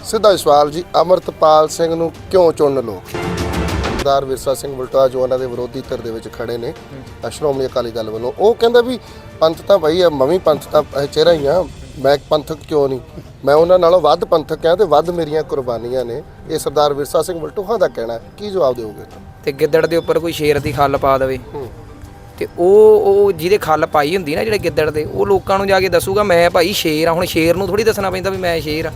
ਸਿੱਧਾ ਸਵਾਲ ਜੀ ਅਮਰਤਪਾਲ ਸਿੰਘ ਨੂੰ ਕਿਉਂ ਚੁਣ ਲੋ ਸਰਦਾਰ ਵਿਰਸਾ ਸਿੰਘ ਬਲਟੋਆ ਜੋ ਉਹਨਾਂ ਦੇ ਵਿਰੋਧੀ ਧਿਰ ਦੇ ਵਿੱਚ ਖੜੇ ਨੇ ਸ਼੍ਰੋਮਣੀ ਅਕਾਲੀ ਦਲ ਵੱਲੋਂ। ਉਹ ਕਹਿੰਦਾ ਵੀ ਪੰਥ ਤਾਂ ਭਾਈ ਆ ਮਵੀ ਪੰਥ ਤਾਂ ਅ, ਚਿਹਰਾ ਹੀ ਆ ਮੈਂ ਪੰਥਕ ਕਿਉਂ ਨਹੀਂ? ਮੈਂ ਉਹਨਾਂ ਨਾਲੋਂ ਵੱਧ ਪੰਥਕ ਆ ਤੇ ਵੱਧ ਮੇਰੀਆਂ ਕੁਰਬਾਨੀਆਂ ਨੇ। ਇਹ ਸਰਦਾਰ ਵਿਰਸਾ ਸਿੰਘ ਬਲਟੋਆ ਦਾ ਕਹਿਣਾ। ਕੀ ਜਵਾਬ ਦਿਓਗੇ? ਤੇ ਗਿੱਦੜ ਦੇ ਉੱਪਰ ਕੋਈ ਸ਼ੇਰ ਦੀ ਖੱਲ ਪਾ ਦੇਵੇ। ਤੇ ਉਹ ਉਹ ਜਿਹਦੇ ਖੱਲ ਪਾਈ ਹੁੰਦੀ ਨਾ ਜਿਹੜੇ ਗਿੱਦੜ ਦੇ ਉਹ ਲੋਕਾਂ ਨੂੰ ਜਾ ਕੇ ਦੱਸੂਗਾ ਮੈਂ ਭਾਈ ਸ਼ੇਰ ਆ ਹੁਣ ਸ਼ੇਰ ਨੂੰ ਥੋੜੀ ਦੱਸਣਾ ਪੈਂਦਾ ਵੀ ਮੈਂ ਸ਼ੇਰ ਆ।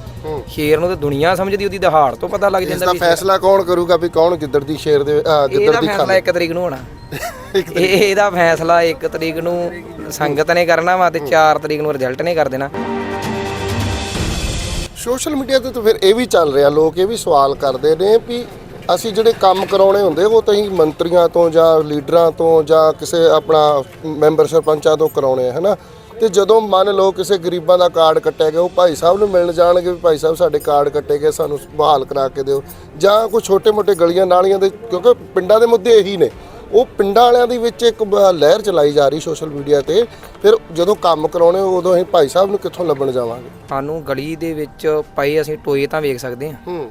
ਸ਼ੇਰ ਨੂੰ ਤਾਂ ਦੁਨੀਆ ਸਮਝਦੀ ਉਹਦੀ ਦਹਾੜ ਤੋਂ ਪਤਾ ਲੱਗ ਇਸ ਜਾਂਦਾ ਦਾ ਵੀ ਫੈਸਲਾ ਕੌਣ ਕਰੂਗਾ ਵੀ ਕੌਣ ਗਿੱਦੜ ਦੀ ਸ਼ੇਰ ਦੇ ਗਿੱਦੜ ਦੀ ਖਾਲ? ਇੱਕ ਤਰੀਕ ਨੂੰ ਹੋਣਾ। ਇਹ ਇਹਦਾ ਫੈਸਲਾ ਇੱਕ ਤਰੀਕ ਨੂੰ ਸੰਗਤ ਨੇ ਕਰਨਾ ਵਾ ਤੇ 4 ਤਰੀਕ ਨੂੰ ਰਿਜ਼ਲਟ ਨੇ ਕਰ ਦੇਣਾ। ਸੋਸ਼ਲ ਮੀਡੀਆ ਤੇ ਤਾਂ ਫਿਰ ਇਹ ਵੀ ਚੱਲ ਰਿਹਾ ਲੋਕ ਇਹ ਵੀ ਸਵਾਲ ਕਰਦੇ ਨੇ ਵੀ ਅਸੀਂ ਜਿਹੜੇ ਕੰਮ ਕਰਾਉਣੇ ਹੁੰਦੇ ਉਹ ਤਾਂ ਹੀ ਮੰਤਰੀਆਂ ਤੋਂ ਜਾਂ ਲੀਡਰਾਂ ਤੋਂ ਜਾਂ ਕਿਸੇ ਆਪਣਾ ਮੈਂਬਰ ਸਰਪੰਚਾਂ ਤੋਂ ਕਰਾਉਣੇ ਆ ਹਨਾ? ਤੇ ਜਦੋਂ ਮੰਨ ਲਓ ਕਿਸੇ ਗਰੀਬਾਂ ਦਾ ਕਾਰਡ ਕੱਟਿਆ ਗਿਆ ਉਹ ਭਾਈ ਸਾਹਿਬ ਨੂੰ ਮਿਲਣ ਜਾਣਗੇ ਵੀ ਭਾਈ ਸਾਹਿਬ ਸਾਡੇ ਕਾਰਡ ਕੱਟੇ ਗਏ ਸਾਨੂੰ ਬਹਾਲ ਕਰਾ ਕੇ ਦਿਓ। ਜਾਂ ਕੋਈ ਛੋਟੇ-ਮੋਟੇ ਗਲੀਆਂ ਨਾਲੀਆਂ ਦੇ ਕਿਉਂਕਿ ਪਿੰਡਾਂ ਦੇ ਮੁੱਦੇ ਇਹੀ ਨੇ। ਉਹ ਪਿੰਡਾਂ ਵਾਲਿਆਂ ਦੀ ਵਿੱਚ ਇੱਕ ਲਹਿਰ ਚਲਾਈ ਜਾ ਰਹੀ ਸੋਸ਼ਲ ਮੀਡੀਆ ਤੇ। ਫਿਰ ਜਦੋਂ ਕੰਮ ਕਰਾਉਣੇ ਉਦੋਂ ਅਸੀਂ ਭਾਈ ਸਾਹਿਬ ਨੂੰ ਕਿੱਥੋਂ ਲੱਭਣ ਜਾਵਾਂਗੇ? ਸਾਨੂੰ ਗਲੀ ਦੇ ਵਿੱਚ ਪਏ ਅਸੀਂ ਟੋਏ ਤਾਂ ਵੇਖ ਸਕਦੇ ਹਾਂ। ਹੂੰ।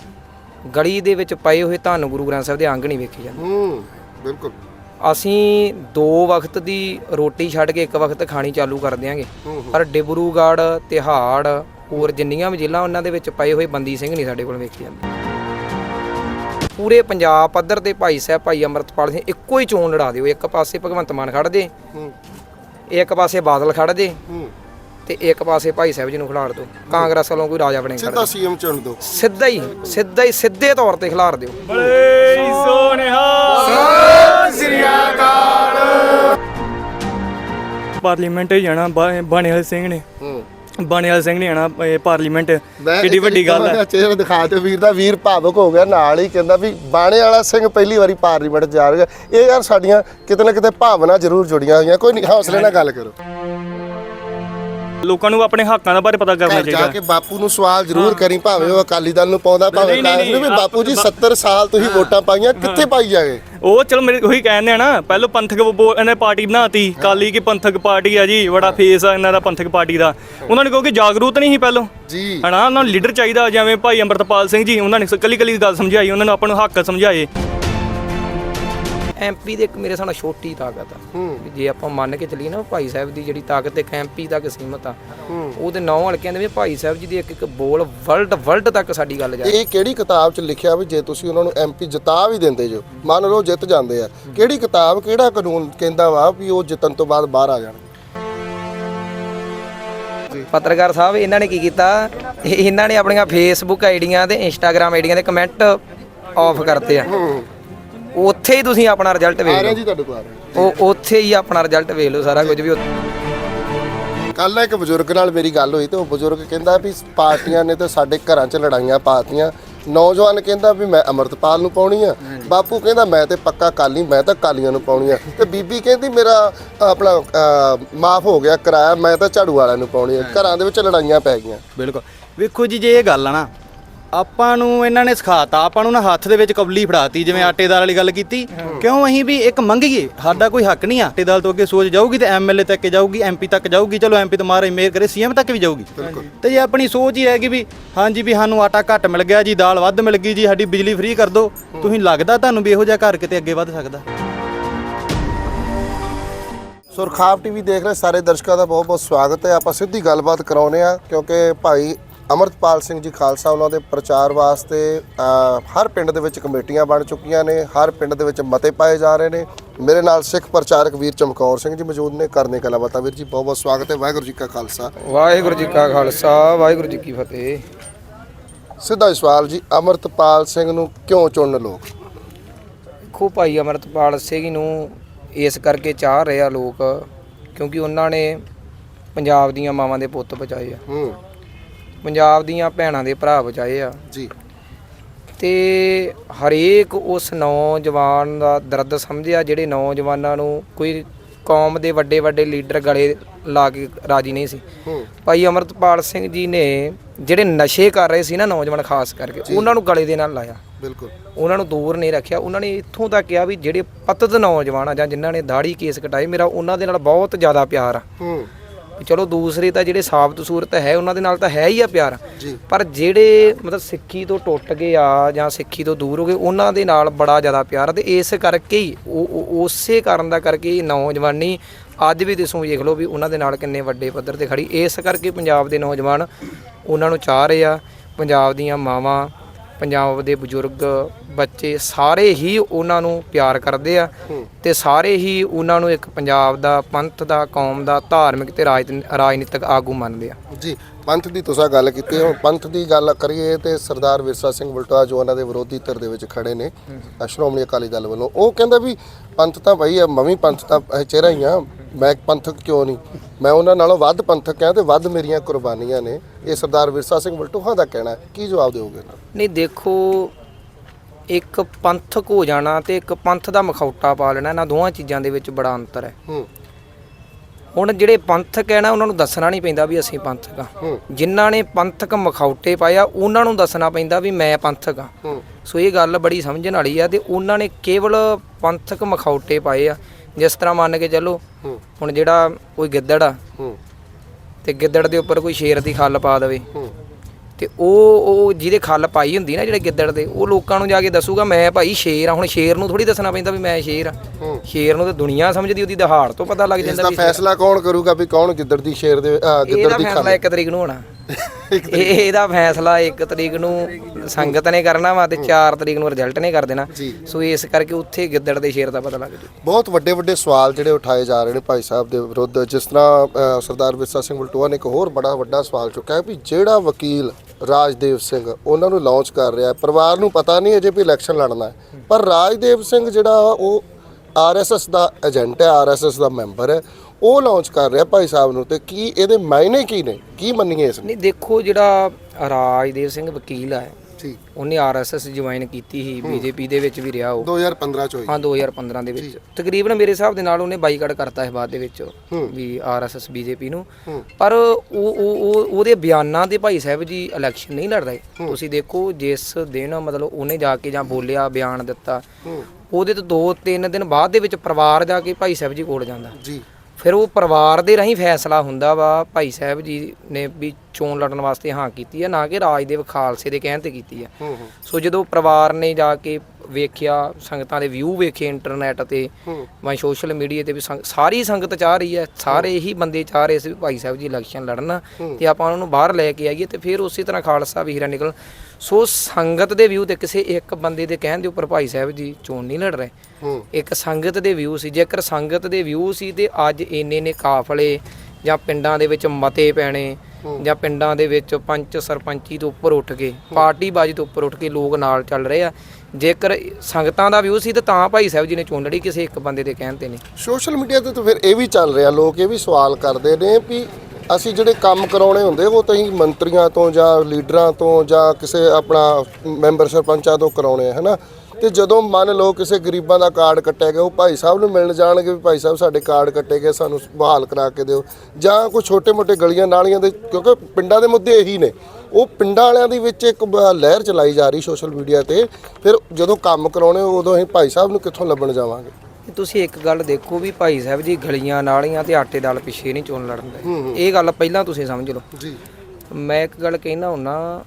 ਗਲੀ ਦੇ ਵਿੱਚ ਪਏ ਹੋਏ ਤੁਹਾਨੂੰ ਗੁਰੂ ਗ੍ਰੰਥ ਸਾਹਿਬ ਦੇ ਅੰਗ ਨਹੀਂ ਵੇਖੇ ਜਾਂਦੇ। ਹੂੰ ਬਿਲਕੁਲ। ਅਸੀਂ ਦੋ ਵਕਤ ਦੀ ਰੋਟੀ ਛੱਡ ਕੇ ਇੱਕ ਵਕਤ ਖਾਣੀ ਚਾਲੂ ਕਰ ਦਿਆਂਗੇ। ਪਰ ਡਿਬਰੂਗੜ੍ਹ ਤਿਹਾੜ ਹੋਰ ਜਿੰਨੀਆਂ ਵੀ ਜ਼ਿਲ੍ਹਾ ਉਹਨਾਂ ਦੇ ਵਿੱਚ ਪਏ ਹੋਏ ਬੰਦੀ ਸਿੰਘ ਨਹੀਂ ਸਾਡੇ ਕੋਲ ਵੇਖੇ ਜਾਂਦੇ। ਪੂਰੇ ਪੰਜਾਬ ਪੱਧਰ ਤੇ ਭਾਈ ਸਾਹਿਬ ਭਾਈ ਅਮਰਤਪਾਲ ਸਿੰਘ ਇੱਕੋ ਹੀ ਚੋਣ ਲੜਾ ਦਿਓ। ਇੱਕ ਪਾਸੇ ਭਗਵੰਤ ਮਾਨ ਖੜ ਜੇ ਹੂੰ। ਇੱਕ ਪਾਸੇ ਬਾਦਲ ਖੜ ਜੇ। ਹੂੰ। ਤੇ ਇੱਕ ਪਾਸੇ ਭਾਈ ਸਾਹਿਬ ਜੀ ਨੂੰ ਖਿਲਾਰ ਦਿਓ। ਕਾਂਗਰਸ ਵੱਲੋਂ ਕੋਈ ਰਾਜਾ ਬਣੇ ਸਿੱਧਾ ਸੀਐਮ ਚੁਣ ਦੋ ਸਿੱਧਾ ਹੀ ਸਿੱਧਾ ਹੀ ਸਿੱਧੇ ਤੌਰ ਤੇ ਖਿਲਾਰ ਦਿਓ। ਪਾਰਲੀਮੈਂਟ ਜਾਣਾ ਬਾ- ਬਾਣੇਵਾਲ ਸਿੰਘ ਨੇ। ਹੂੰ। ਬਾਣੇਵਾਲ ਸਿੰਘ ਨੇ ਆਣਾ ਪਾਰਲੀਮੈਂਟ। ਕਿੱਡੀ ਵੱਡੀ ਗੱਲ ਹੈ ਚਿਹਰਾ ਦਿਖਾ ਦਿਓ ਵੀਰ ਦਾ ਵੀਰ ਭਾਵੁਕ ਹੋ ਗਿਆ ਨਾਲ ਹੀ ਕਹਿੰਦਾ ਵੀ ਬਾਣੇ ਵਾਲਾ ਸਿੰਘ ਪਹਿਲੀ ਵਾਰੀ ਪਾਰਲੀਮੈਂਟ ਜਾ ਰਿਹਾ। ਇਹ ਯਾਰ ਸਾਡੀਆਂ ਕਿਤੇ ਨਾ ਕਿਤੇ ਭਾਵਨਾ ਜ਼ਰੂਰ ਜੁੜੀਆਂ ਹੋਈਆਂ। ਕੋਈ ਨਹੀਂ ਹੌਸਲੇ ਨਾਲ ਗੱਲ ਕਰੋ। ਲੋਕਾਂ ਨੂੰ ਆਪਣੇ ਹੱਕਾਂ ਦਾ ਬਾਰੇ ਪਤਾ ਕਰਨਾ ਘਰ ਜਾ ਚਾਹੀਦਾ ਕੇ ਬਾਪੂ ਨੂੰ ਸਵਾਲ ਜ਼ਰੂਰ ਕਰੀ ਭਾਵੇਂ ਉਹ ਅਕਾਲੀ ਦਲ ਨੂੰ ਪਾਉਂਦਾ ਭਾਵੇਂ ਨਹੀਂ, ਨਹੀਂ, ਕਾਂਗਰਸ ਨੂੰ ਵੀ। ਨਹੀਂ, ਬਾਪੂ ਜੀ 70 ਸਾਲ ਤੁਸੀਂ ਵੋਟਾਂ ਪਾਈਆਂ ਕਿੱਥੇ ਪਾਈ ਜਾਗੇ? ਉਹ ਚਲ ਮੇਰੇ ਉਹੀ ਕਹਿੰਦੇ ਆ ਨਾ ਪਹਿਲਾਂ ਪੰਥਕ ਵੋ- ਇਹਨੇ ਪਾਰਟੀ ਬਣਾਤੀ। ਕਾਲੀ ਕੀ ਪੰਥਕ ਪਾਰਟੀ ਆ ਜੀ ਬੜਾ ਫੇਸ ਆ ਇਹਨਾਂ ਦਾ ਪੰਥਕ ਪਾਰਟੀ ਦਾ। ਉਹਨਾਂ ਨੇ ਕਿਉਂਕਿ ਜਾਗਰੂਕ ਨਹੀਂ ਸੀ ਪਹਿਲਾਂ। ਜੀ। ਹਨਾ ਉਹਨਾਂ ਨੂੰ ਲੀਡਰ ਚਾਹੀਦਾ ਜਿਵੇਂ ਭਾਈ ਅੰਮ੍ਰਿਤਪਾਲ ਸਿੰਘ ਜੀ ਉਹਨਾਂ ਨੇ ਕੱਲੀ ਕੱਲੀ ਗੱਲ ਸਮਝਾਈ ਉਹਨਾਂ ਨੂੰ ਆਪਾਂ ਨੂੰ ਹੱਕ ਸਮਝਾਏ। ਐਮਪੀ ਦੇ ਇੱਕ ਮੇਰੇ ਸਾਹਮਣੇ ਛੋਟੀ ਤਾਕਤ ਆ। ਵੀ ਜੇ ਆਪਾਂ ਮੰਨ ਕੇ ਚੱਲੀਏ ਨਾ ਭਾਈ ਸਾਹਿਬ ਦੀ ਜਿਹੜੀ ਤਾਕਤ ਇੱਕ ਐਮਪੀ ਤੱਕ ਸੀਮਤ ਆ ਉਹਦੇ ਨੌ ਹਲਕਿਆਂ ਦੇ ਵਿੱਚ ਭਾਈ ਸਾਹਿਬ ਜੀ ਦੀ ਇੱਕ ਇੱਕ ਬੋਲ ਵਰਲਡ ਵਰਲਡ ਤੱਕ ਸਾਡੀ ਗੱਲ ਜਾ ਇਹ ਕਿਹੜੀ ਕਿਤਾਬ 'ਚ ਲਿਖਿਆ ਵੀ ਜੇ ਤੁਸੀਂ ਉਹਨਾਂ ਨੂੰ ਐਮਪੀ ਜਿਤਾ ਵੀ ਦਿੰਦੇ ਜੋ ਮੰਨ ਲਓ ਜਿੱਤ ਜਾਂਦੇ ਆ। ਕਿਹੜੀ ਕਿਤਾਬ ਕਿਹੜਾ ਕਾਨੂੰਨ ਕਹਿੰਦਾ ਵਾ ਵੀ ਉਹ ਜਿੱਤਣ ਤੋਂ ਬਾਅਦ ਬਾਹਰ ਆ ਜਾਣ ਪੱਤਰਕਾਰ ਸਾਹਿਬ ਇਹਨਾਂ ਨੇ ਕੀ ਕੀਤਾ? ਇਹ- ਇਹਨਾਂ ਨੇ ਆਪਣੀਆਂ ਫੇਸਬੁੱਕ ਆਈਡੀਆਂ ਤੇ ਇੰਸਟਾਗ੍ਰam ਆਈਡੀਆਂ ਦੇ ਕਮੈਂਟ ਆਫ ਕਰਤੇ ਆ। ਉੱਥੇ ਹੀ ਤੁਸੀਂ ਆਪਣਾ ਰਿਜ਼ਲਟ ਆ ਵੇਖ ਰਿਹਾ ਲਓ। ਜੀ ਤੁਹਾਡੇ ਕੋਲ ਆ ਰਿਹਾ ਉਹ ਉੱਥੇ ਹੀ ਆਪਣਾ ਰਿਜ਼ਲਟ ਵੇਖ ਲਓ ਸਾਰਾ ਕੁਝ ਵੀ ਉੱਥੇ। ਕੱਲ ਇੱਕ ਬਜ਼ੁਰਗ ਨਾਲ ਮੇਰੀ ਗੱਲ ਹੋਈ ਤੇ ਉਹ ਬਜ਼ੁਰਗ ਕਹਿੰਦਾ ਵੀ ਪਾਰਟੀਆਂ ਨੇ ਤੇ ਸਾਡੇ ਘਰਾਂ 'ਚ ਲੜਾਈਆਂ ਪਾਤੀਆਂ। ਨੌਜਵਾਨ ਕਹਿੰਦਾ ਵੀ ਮੈਂ ਅਮਰਤਪਾਲ ਨੂੰ ਪਾਉਣੀ ਆ। ਬਾਪੂ ਕਹਿੰਦਾ ਮੈਂ ਤੇ ਪੱਕਾ ਕਾਲੀ ਮੈਂ ਤਾਂ ਕਾਲੀਆਂ ਨੂੰ ਪਾਉਣੀ ਆ। ਤੇ ਬੀਬੀ ਕਹਿੰਦੀ ਮੇਰਾ ਆਪਣਾ ਮਾਫ ਹੋ ਗਿਆ ਕਿਰਾਇਆ ਮੈਂ ਤਾਂ ਝਾੜੂ ਵਾਲਿਆਂ ਨੂੰ ਪਾਉਣੀ ਆ। ਘਰਾਂ ਦੇ ਵਿੱਚ ਲੜਾਈਆਂ ਪੈ ਗਈਆਂ। ਬਿਲਕੁਲ। ਵੇਖੋ ਜੀ ਜੇ ਇਹ ਗੱਲ ਆ ਨਾ ਆਪਾਂ ਨੂੰ ਇਹਨਾਂ ਨੇ ਸਿਖਾਤਾ ਆਪਾਂ ਨੂੰ ਨਾ ਹੱਥ ਦੇ ਵਿੱਚ ਕਬਲੀ ਫੜਾਤੀ ਜਿਵੇਂ ਆਟੇਦਾਰ ਵਾਲੀ ਗੱਲ ਕੀਤੀ। ਕਿਉਂ ਅਸੀਂ ਵੀ ਇੱਕ ਮੰਗੀਏ? ਸਾਡਾ ਕੋਈ ਹੱਕ ਨਹੀਂ ਆ। ਆਟੇਦਾਰ ਤੋਂ ਅੱਗੇ ਸੋਚ ਜਾਊਗੀ ਤੇ ਐਮਐਲਏ ਤੱਕ ਜਾਊਗੀ ਐਮਪੀ ਤੱਕ ਜਾਊਗੀ। ਚਲੋ ਐਮਪੀ ਤੋਂ ਮਾਰੇ ਮੇਰ ਕਰੇ ਸੀਐਮ ਤੱਕ ਵੀ ਜਾਊਗੀ। ਤੇ ਜੇ ਆਪਣੀ ਸੋਚ ਹੀ ਹੈਗੀ ਵੀ ਹਾਂਜੀ ਵੀ ਸਾਨੂੰ ਆਟਾ ਘੱਟ ਮਿਲ ਗਿਆ ਜੀ ਦਾਲ ਵੱਧ ਮਿਲ ਗਈ ਜੀ ਸਾਡੀ ਬਿਜਲੀ ਫ੍ਰੀ ਕਰ ਦਿਓ ਤੁਸੀਂ ਲੱਗਦਾ ਤੁਹਾਨੂੰ ਵੀ ਇਹੋ ਜਿਹਾ ਘਰ ਕਿਤੇ ਅੱਗੇ ਵੱਧ ਸਕਦਾ? ਸੁਰਖਾਬ ਟੀਵੀ ਦੇਖ ਰਹੇ ਸਾਰੇ ਦਰਸ਼ਕਾਂ ਦਾ ਬਹੁਤ ਬਹੁਤ ਸਵਾਗਤ ਹੈ। ਆਪਾਂ ਸਿੱਧੀ ਗੱਲਬਾਤ ਕਰਾਉਨੇ ਆ ਕਿਉਂਕਿ ਭਾਈ ਅਮਰਤਪਾਲ ਸਿੰਘ ਜੀ ਖਾਲਸਾ ਉਹਨਾਂ ਦੇ ਪ੍ਰਚਾਰ ਵਾਸਤੇ ਹਰ ਪਿੰਡ ਦੇ ਵਿੱਚ ਕਮੇਟੀਆਂ ਬਣ ਚੁੱਕੀਆਂ ਨੇ ਹਰ ਪਿੰਡ ਦੇ ਵਿੱਚ ਮਤੇ ਪਾਏ ਜਾ ਰਹੇ ਨੇ। ਮੇਰੇ ਨਾਲ ਸਿੱਖ ਪ੍ਰਚਾਰਕ ਵੀਰ ਚਮਕੌਰ ਸਿੰਘ ਜੀ ਮੌਜੂਦ ਨੇ ਕਰਨੇ ਕਲਾ ਬਤਾ ਵੀਰ ਜੀ ਬਹੁਤ ਬਹੁਤ ਸਵਾਗਤ ਹੈ ਵਾਹਿਗੁਰੂ ਜੀ ਕਾ ਖਾਲਸਾ। ਵਾਹਿਗੁਰੂ ਜੀ ਕਾ ਖਾਲਸਾ ਵਾਹਿਗੁਰੂ ਜੀ ਕੀ ਫਤਿਹ। ਸਿੱਧਾ ਸਵਾਲ ਜੀ ਅਮਰਤਪਾਲ ਸਿੰਘ ਨੂੰ ਕਿਉਂ ਚੁਣਨ ਲੋਕ? ਦੇਖੋ ਭਾਈ ਅਮਰਤਪਾਲ ਸਿੰਘ ਨੂੰ ਇਸ ਕਰਕੇ ਚਾਹ ਰਹੇ ਆ ਲੋਕ ਕਿਉਂਕਿ ਉਹਨਾਂ ਨੇ ਪੰਜਾਬ ਦੀਆਂ ਮਾਵਾਂ ਦੇ ਪੁੱਤ ਬਚਾਏ ਆ। ਹੂੰ। ਪੰਜਾਬ ਦੀਆਂ ਭੈਣਾਂ ਦੇ ਭਰਾ ਬਚਾਏ ਆ। ਜੀ। ਤੇ ਹਰੇਕ ਉਸ ਨੌਜਵਾਨ ਦਾ ਦਰਦ ਸਮਝਿਆ ਜਿਹੜੇ ਨੌਜਵਾਨਾਂ ਨੂੰ ਕੋਈ ਕੌਮ ਦੇ ਵੱਡੇ ਵੱਡੇ ਲੀਡਰ ਗਲੇ ਲਾ ਕੇ ਰਾਜੀ ਨਹੀਂ ਸੀ। ਭਾਈ ਅਮਰਤਪਾਲ ਸਿੰਘ ਜੀ ਨੇ ਜਿਹੜੇ ਨਸ਼ੇ ਕਰ ਰਹੇ ਸੀ ਨਾ ਨੌਜਵਾਨ ਖਾਸ ਕਰਕੇ ਉਹਨਾਂ ਨੂੰ ਗਲੇ ਦੇ ਨਾਲ ਲਾਇਆ। ਬਿਲਕੁਲ। ਉਹਨਾਂ ਨੂੰ ਦੂਰ ਨਹੀਂ ਰੱਖਿਆ। ਉਹਨਾਂ ਨੇ ਇੱਥੋਂ ਤੱਕ ਕਿਹਾ ਵੀ ਜਿਹੜੇ ਪਤਤ ਨੌਜਵਾਨ ਆ ਜਾਂ ਜਿਨ੍ਹਾਂ ਨੇ ਦਾੜੀ ਕੇਸ ਕਟਾਏ ਮੇਰਾ ਉਹਨਾਂ ਦੇ ਨਾਲ ਬਹੁਤ ਜ਼ਿਆਦਾ ਪਿਆਰ ਆ। ਚਲੋ ਦੂਸਰੇ ਤਾਂ ਜਿਹੜੇ ਸਾਬਤ ਸੂਰਤ ਹੈ ਉਹਨਾਂ ਦੇ ਨਾਲ ਤਾਂ ਹੈ ਹੀ ਆ ਪਿਆਰ। ਪਰ ਜਿਹੜੇ ਮਤਲਬ ਸਿੱਖੀ ਤੋਂ ਟੁੱਟ ਗਏ ਆ ਜਾਂ ਸਿੱਖੀ ਤੋਂ ਦੂਰ ਹੋ ਗਏ ਉਹਨਾਂ ਦੇ ਨਾਲ ਬੜਾ ਜ਼ਿਆਦਾ ਪਿਆਰ ਤੇ ਇਸ ਕਰਕੇ ਹੀ ਉਹ ਉਸੇ ਕਾਰਨ ਦਾ ਕਰਕੇ ਨੌਜਵਾਨੀ ਅੱਜ ਵੀ ਤੁਸੀਂ ਵੇਖ ਲਓ ਵੀ ਉਹਨਾਂ ਦੇ ਨਾਲ ਕਿੰਨੇ ਵੱਡੇ ਪੱਧਰ ਤੇ ਖੜੀ। ਇਸ ਕਰਕੇ ਪੰਜਾਬ ਦੇ ਨੌਜਵਾਨ ਉਹਨਾਂ ਨੂੰ ਚਾਹ ਰਹੇ ਆ ਪੰਜਾਬ ਦੀਆਂ ਮਾਵਾਂ ਪੰਜਾਬ ਦੇ ਬਜ਼ੁਰਗ ਬੱਚੇ ਸਾਰੇ ਹੀ ਉਹਨਾਂ ਨੂੰ ਪਿਆਰ ਕਰਦੇ ਆ ਤੇ ਸਾਰੇ ਹੀ ਉਹਨਾਂ ਨੂੰ ਇੱਕ ਪੰਜਾਬ ਦਾ ਪੰਥ ਦਾ ਕੌਮ ਦਾ ਧਾਰਮਿਕ ਤੇ ਰਾਜਨ- ਰਾਜਨੀਤਿਕ ਆਗੂ ਮੰਨਦੇ ਆ। ਜੀ। ਪੰਥ ਦੀ ਤੁਸੀਂ ਗੱਲ ਕੀਤੀ ਹੁਣ ਪੰਥ ਦੀ ਗੱਲ ਕਰੀਏ ਤੇ ਸਰਦਾਰ ਵਿਰਸਾ ਸਿੰਘ ਬਲਟੋਆ ਜੋ ਉਹਨਾਂ ਦੇ ਵਿਰੋਧੀ ਧਿਰ ਦੇ ਵਿੱਚ ਖੜੇ ਨੇ ਸ਼੍ਰੋਮਣੀ ਅਕਾਲੀ ਦਲ ਵੱਲੋਂ ਉਹ ਕਹਿੰਦਾ ਵੀ ਪੰਥ ਤਾਂ ਭਾਈ ਆ, ਮੈਂ ਵੀ ਪੰਥ ਅਹ, ਚਿਹਰਾ ਹੀ ਆ ਮੈਂ ਇੱਕ ਪੰਥਕ ਕਿਉਂ ਨਹੀਂ? ਮੈਂ ਉਹਨਾਂ ਨਾਲੋਂ ਵੱਧ ਪੰਥਕ ਆ ਤੇ ਵੱਧ ਮੇਰੀਆਂ ਕੁਰਬਾਨੀਆਂ ਨੇ। ਇਹ ਸਰਦਾਰ ਵਿਰਸਾ ਸਿੰਘ ਬਲਟੋਆ ਦਾ ਕਹਿਣਾ ਹੈ ਕੀ ਜਵਾਬ ਦਿਓਗੇ? ਨਹੀਂ ਦੇਖੋ ਇੱਕ ਪੰਥਕ ਹੋ ਜਾਣਾ ਤੇ ਇੱਕ ਪੰਥ ਦਾ ਮਖੌਟਾ ਪਾ ਲੈਣਾ ਇਹਨਾਂ ਦੋਵਾਂ ਚੀਜ਼ਾਂ ਦੇ ਵਿੱਚ ਬੜਾ ਅੰਤਰ ਹੈ। ਹੂੰ। ਹੁਣ ਜਿਹੜੇ ਪੰਥਕ ਹੈ ਨਾ ਉਹਨਾਂ ਨੂੰ ਦੱਸਣਾ ਨਹੀਂ ਪੈਂਦਾ ਵੀ ਅਸੀਂ ਪੰਥਕ ਆ ਹੂੰ। ਜਿਨ੍ਹਾਂ ਨੇ ਪੰਥਕ ਮਖੌਟੇ ਪਾਇਆ ਉਹਨਾਂ ਨੂੰ ਦੱਸਣਾ ਪੈਂਦਾ ਵੀ ਮੈਂ ਪੰਥਕ ਆ ਹੂੰ। ਸੋ ਇਹ ਗੱਲ ਬੜੀ ਸਮਝਣ ਵਾਲੀ ਆ ਤੇ ਉਹਨਾਂ ਨੇ ਕੇਵਲ ਪੰਥਕ ਮਖੌਟੇ ਪਾਏ ਆ। ਜਿਸ ਤਰ੍ਹਾਂ ਮੰਨ ਕੇ ਚੱਲੋ ਹੁਣ ਜਿਹੜਾ ਕੋਈ ਗਿੱਦੜ ਆ ਤੇ ਗਿੱਦੜ ਦੇ ਉੱਪਰ ਕੋਈ ਸ਼ੇਰ ਦੀ ਖੱਲ ਪਾ ਦੇਵੇ। ਤੇ ਉਹ ਉਹ ਜਿਹਦੇ ਖੱਲ ਪਾਈ ਹੁੰਦੀ ਨਾ ਜਿਹੜੇ ਗਿੱਦੜ ਦੇ ਉਹ ਲੋਕਾਂ ਨੂੰ ਜਾ ਕੇ ਦੱਸੂਗਾ ਮੈਂ ਭਾਈ ਸ਼ੇਰ ਆ ਹੁਣ ਸ਼ੇਰ ਨੂੰ ਥੋੜੀ ਦੱਸਣਾ ਪੈਂਦਾ ਵੀ ਮੈਂ ਸ਼ੇਰ ਆ। ਸ਼ੇਰ ਨੂੰ ਤਾਂ ਦੁਨੀਆ ਸਮਝਦੀ ਉਹਦੀ ਦਹਾੜ ਤੋਂ ਪਤਾ ਲੱਗ ਇਸ ਜਾਂਦਾ ਦਾ ਵੀ ਫੈਸਲਾ ਕੌਣ ਕਰੂਗਾ ਵੀ ਕੌਣ ਗਿੱਦੜ ਦੀ ਸ਼ੇਰ ਦੇ ਗਿੱਦੜ ਇਹਦਾ ਦੀ ਫੈਸਲਾ ਖਾਲ ਇੱਕ ਤਰੀਕ ਨੂੰ ਹੋਣਾ। ਇਹ ਇਹਦਾ ਫੈਸਲਾ ਇੱਕ ਤਰੀਕ ਨੂੰ ਸੰਗਤ ਨੇ ਕਰਨਾ ਵਾ ਤੇ 4 ਤਰੀਕ ਨੂੰ ਰਿਜ਼ਲਟ ਨੇ ਕਰ ਦੇਣਾ। ਸੋ ਇਸ ਕਰਕੇ ਉੱਥੇ ਗਿੱਦੜ ਦੇ ਸ਼ੇਰ ਦਾ ਪਤਾ ਲੱਗ ਜੂ। ਬਹੁਤ ਵੱਡੇ ਵੱਡੇ ਸਵਾਲ ਜਿਹੜੇ ਉਠਾਏ ਜਾ ਰਹੇ ਨੇ ਭਾਈ ਸਾਹਿਬ ਦੇ ਵਿਰੁੱਧ। ਜਿਸ ਤਰ੍ਹਾਂ ਸਰਦਾਰ ਵਿਰਸਾ ਸਿੰਘ ਬਲਟੋਆ ਨੇ ਇੱਕ ਹੋਰ ਬੜਾ ਵੱਡਾ ਸਵਾਲ ਚੁੱਕਿਆ ਹੈ ਵੀ ਜਿਹੜਾ ਵਕੀਲ ਰਾਜਦੇਵ ਸਿੰਘ ਉਹਨਾਂ ਨੂੰ ਲਾਂਚ ਕਰ ਰਿਹਾ ਹੈ ਪਰਿਵਾਰ ਨੂੰ ਪਤਾ ਨਹੀਂ ਅਜੇ ਵੀ ਇਲੈਕਸ਼ਨ ਲੜਨਾ ਹੈ। ਪਰ ਰਾਜਦੇਵ ਸਿੰਘ ਜਿਹੜਾ ਉਹ ਆਰਐਸਐਸ ਦਾ ਏਜੰਟ ਹੈ ਆਰਐਸਐਸ ਦਾ ਮੈਂਬਰ ਹੈ ਉਹ ਲਾਂਚ ਕਰ ਰਿਹਾ ਭਾਈ ਸਾਹਿਬ ਨੂੰ ਤੇ ਕੀ ਇਹਦੇ ਮਾਇਨੇ ਕੀ ਨੇ? ਕੀ ਮੰਨੀਏ ਇਸ ਨੂੰ? ਨਹੀਂ ਦੇਖੋ ਜਿਹੜਾ ਰਾਜਦੇਵ ਸਿੰਘ ਵਕੀਲ ਆ ਜੀ ਉਹਨੇ ਆਰਐਸਐਸ ਜੁਆਇਨ ਕੀਤੀ ਸੀ ਬੀਜੇਪੀ ਦੇ ਵਿੱਚ ਵੀ ਰਿਹਾ ਉਹ। 2015 ਚ ਹੋਈ ਹਾਂ 2015 ਦੇ ਵਿੱਚ। ਤਕਰੀਬਨ ਮੇਰੇ ਹਿਸਾਬ ਦੇ ਨਾਲ ਉਹਨੇ ਬਾਈਕਾਟ ਕਰਤਾ ਹੈ ਬਾਅਦ ਦੇ ਵਿੱਚ ਵੀ ਆਰਐਸਐਸ ਬੀਜੇਪੀ ਨੂੰ। ਪਰ ਉਹ ਉਹ ਉਹ- ਉਹਦੇ ਬਿਆਨਾਂ ਦੇ ਭਾਈ ਸਾਹਿਬ ਜੀ ਇਲੈਕਸ਼ਨ ਨਹੀਂ ਲੜ ਰਹੇ। ਤੁਸੀਂ ਦੇਖੋ ਜਿਸ ਦਿਨ ਮਤਲਬ ਉਹਨੇ ਜਾ ਕੇ ਜਾਂ ਬੋਲਿਆ ਬਿਆਨ ਦਿੱਤਾ ਉਹਦੇ ਤੋਂ ਦੋ ਤਿੰਨ ਦਿਨ ਬਾਅਦ ਦੇ ਵਿੱਚ ਪਰਿਵਾਰ ਜਾ ਕੇ ਭਾਈ ਸਾਹਿਬ ਜੀ ਕੋਲ ਜਾਂਦਾ। ਜੀ। ਫਿਰ ਉਹ ਪਰਿਵਾਰ ਦੇ ਰਾਹੀਂ ਫੈਸਲਾ ਹੁੰਦਾ ਵਾ ਭਾਈ ਸਾਹਿਬ ਜੀ ਨੇ ਵੀ ਚੋਣ ਲੜਨ ਵਾਸਤੇ ਹਾਂ ਕੀਤੀ ਹੈ ਨਾ ਕਿ ਰਾਜਦੇਵ ਖਾਲਸੇ ਦੇ ਕਹਿਣ ਤੇ ਕੀਤੀ ਹੂੰ। ਸੋ ਜਦੋਂ ਪਰਿਵਾਰ ਨੇ ਜਾ ਕੇ ਵੇਖਿਆ ਸੰਗਤਾਂ ਦੇ ਵਿਊ ਵੇਖੇ ਇੰਟਰਨੈਟ ਤੇ। ਮੈਂ ਸੋਸ਼ਲ ਮੀਡੀਆ ਤੇ ਵੀ ਸਾਰੀ ਸੰਗਤ ਚਾਹ ਰਹੀ ਹੈ ਸਾਰੇ ਹੀ। ਬੰਦੇ ਚਾਹ ਰਹੇ ਸੀ ਭਾਈ ਸਾਹਿਬ ਜੀ ਇਲੈਕਸ਼ਨ ਲੜਨ। ਤੇ ਆਪਾਂ ਉਹਨਾਂ ਨੂੰ ਬਾਹਰ ਲੈ ਕੇ ਆਈਏ ਤੇ ਫਿਰ ਉਸੇ ਤਰ੍ਹਾਂ ਖਾਲਸਾ ਵੀ ਹੀਰਾ ਨਿਕਲ ਸੋ ਸੰਗਤ ਦੇ ਵਿਊ ਤੇ ਕਿਸੇ ਇੱਕ ਬੰਦੇ ਦੇ ਕਹਿਣ ਦੇ ਉੱਪਰ ਭਾਈ ਸਾਹਿਬ ਜੀ ਚੋਣ ਨਹੀਂ ਲੜ ਰਹੇ। ਇੱਕ ਸੰਗਤ ਦੇ ਵਿਊ ਸੀ। ਜੇਕਰ ਸੰਗਤ ਦੇ ਵਿਊ ਸੀ ਤੇ ਅੱਜ ਇੰਨੇ ਨੇ ਕਾਫਲੇ ਜਾਂ ਪਿੰਡਾਂ ਦੇ ਵਿੱਚ ਮਤੇ ਪੈਣੇ ਜਾਂ ਪਿੰਡਾਂ ਦੇ ਵਿੱਚ ਪੰਚ ਸਰਪੰਚੀ ਤੋਂ ਉੱਪਰ ਉੱਠ ਕੇ ਪਾਰਟੀ ਬਾਜੀ ਤੋਂ ਉੱਪਰ ਉੱਠ ਕੇ ਲੋਕ ਨਾਲ ਚੱਲ ਰਹੇ ਆ। ਜੇਕਰ ਸੰਗਤਾਂ ਦਾ ਵਿਊ ਸੀ ਤਾਂ ਤਾਂ ਭਾਈ ਸਾਹਿਬ ਜੀ ਨੇ ਚੋਣ ਲੜੀ ਕਿਸੇ ਇੱਕ ਬੰਦੇ ਦੇ ਕਹਿਣ ਤੇ ਨਹੀਂ। ਸੋਸ਼ਲ ਮੀਡੀਆ ਤੇ ਤਾਂ ਫਿਰ ਇਹ ਵੀ ਚੱਲ ਰਿਹਾ ਲੋਕ ਇਹ ਵੀ ਸਵਾਲ ਕਰਦੇ ਨੇ ਵੀ ਅਸੀਂ ਜਿਹੜੇ ਕੰਮ ਕਰਾਉਣੇ ਹੁੰਦੇ ਉਹ ਤਾਂ ਹੀ ਮੰਤਰੀਆਂ ਤੋਂ ਜਾਂ ਲੀਡਰਾਂ ਤੋਂ ਜਾਂ ਕਿਸੇ ਆਪਣਾ ਮੈਂਬਰ ਸਰਪੰਚਾਂ ਤੋਂ ਕਰਾਉਣੇ ਆ ਹਨਾ? ਤੇ ਜਦੋਂ ਮੰਨ ਲਓ ਕਿਸੇ ਗਰੀਬਾਂ ਦਾ ਕਾਰਡ ਕੱਟਿਆ ਗਿਆ ਉਹ ਭਾਈ ਸਾਹਿਬ ਨੂੰ ਮਿਲਣ ਜਾਣਗੇ ਵੀ ਭਾਈ ਸਾਹਿਬ ਸਾਡੇ ਕਾਰਡ ਕੱਟੇ ਗਏ ਸਾਨੂੰ ਬਹਾਲ ਕਰਾ ਕੇ ਦਿਓ। ਜਾਂ ਕੋਈ ਛੋਟੇ-ਮੋਟੇ ਗਲੀਆਂ ਨਾਲੀਆਂ ਦੇ ਕਿਉਂਕਿ ਪਿੰਡਾਂ ਦੇ ਮੁੱਦੇ ਇਹੀ ਨੇ। ਉਹ ਪਿੰਡਾਂ ਵਾਲਿਆਂ ਦੇ ਵਿੱਚ ਇੱਕ ਲਹਿਰ ਚਲਾਈ ਜਾ ਰਹੀ ਸੋਸ਼ਲ ਮੀਡੀਆ ਤੇ। ਫਿਰ ਜਦੋਂ ਕੰਮ ਕਰਾਉਣੇ ਉਦੋਂ ਅਸੀਂ ਭਾਈ ਸਾਹਿਬ ਨੂੰ ਕਿੱਥੋਂ ਲੱਭਣ ਜਾਵਾਂਗੇ? ਤੁਸੀਂ ਇੱਕ ਗੱਲ ਦੇਖੋ ਵੀ ਭਾਈ ਸਾਹਿਬ ਜੀ ਗਲੀਆਂ ਨਾਲੀਆਂ ਤੇ ਆਟੇ ਦਾਲ ਪਿੱਛੇ ਨਹੀਂ ਚੋਣ ਲੜਨ ਦੇ। ਇਹ ਗੱਲ ਪਹਿਲਾਂ ਤੁਸੀਂ ਸਮਝ ਲਓ। ਜੀ। ਮੈਂ ਇੱਕ ਗੱਲ ਕਹਿਣਾ ਹੁੰਨਾ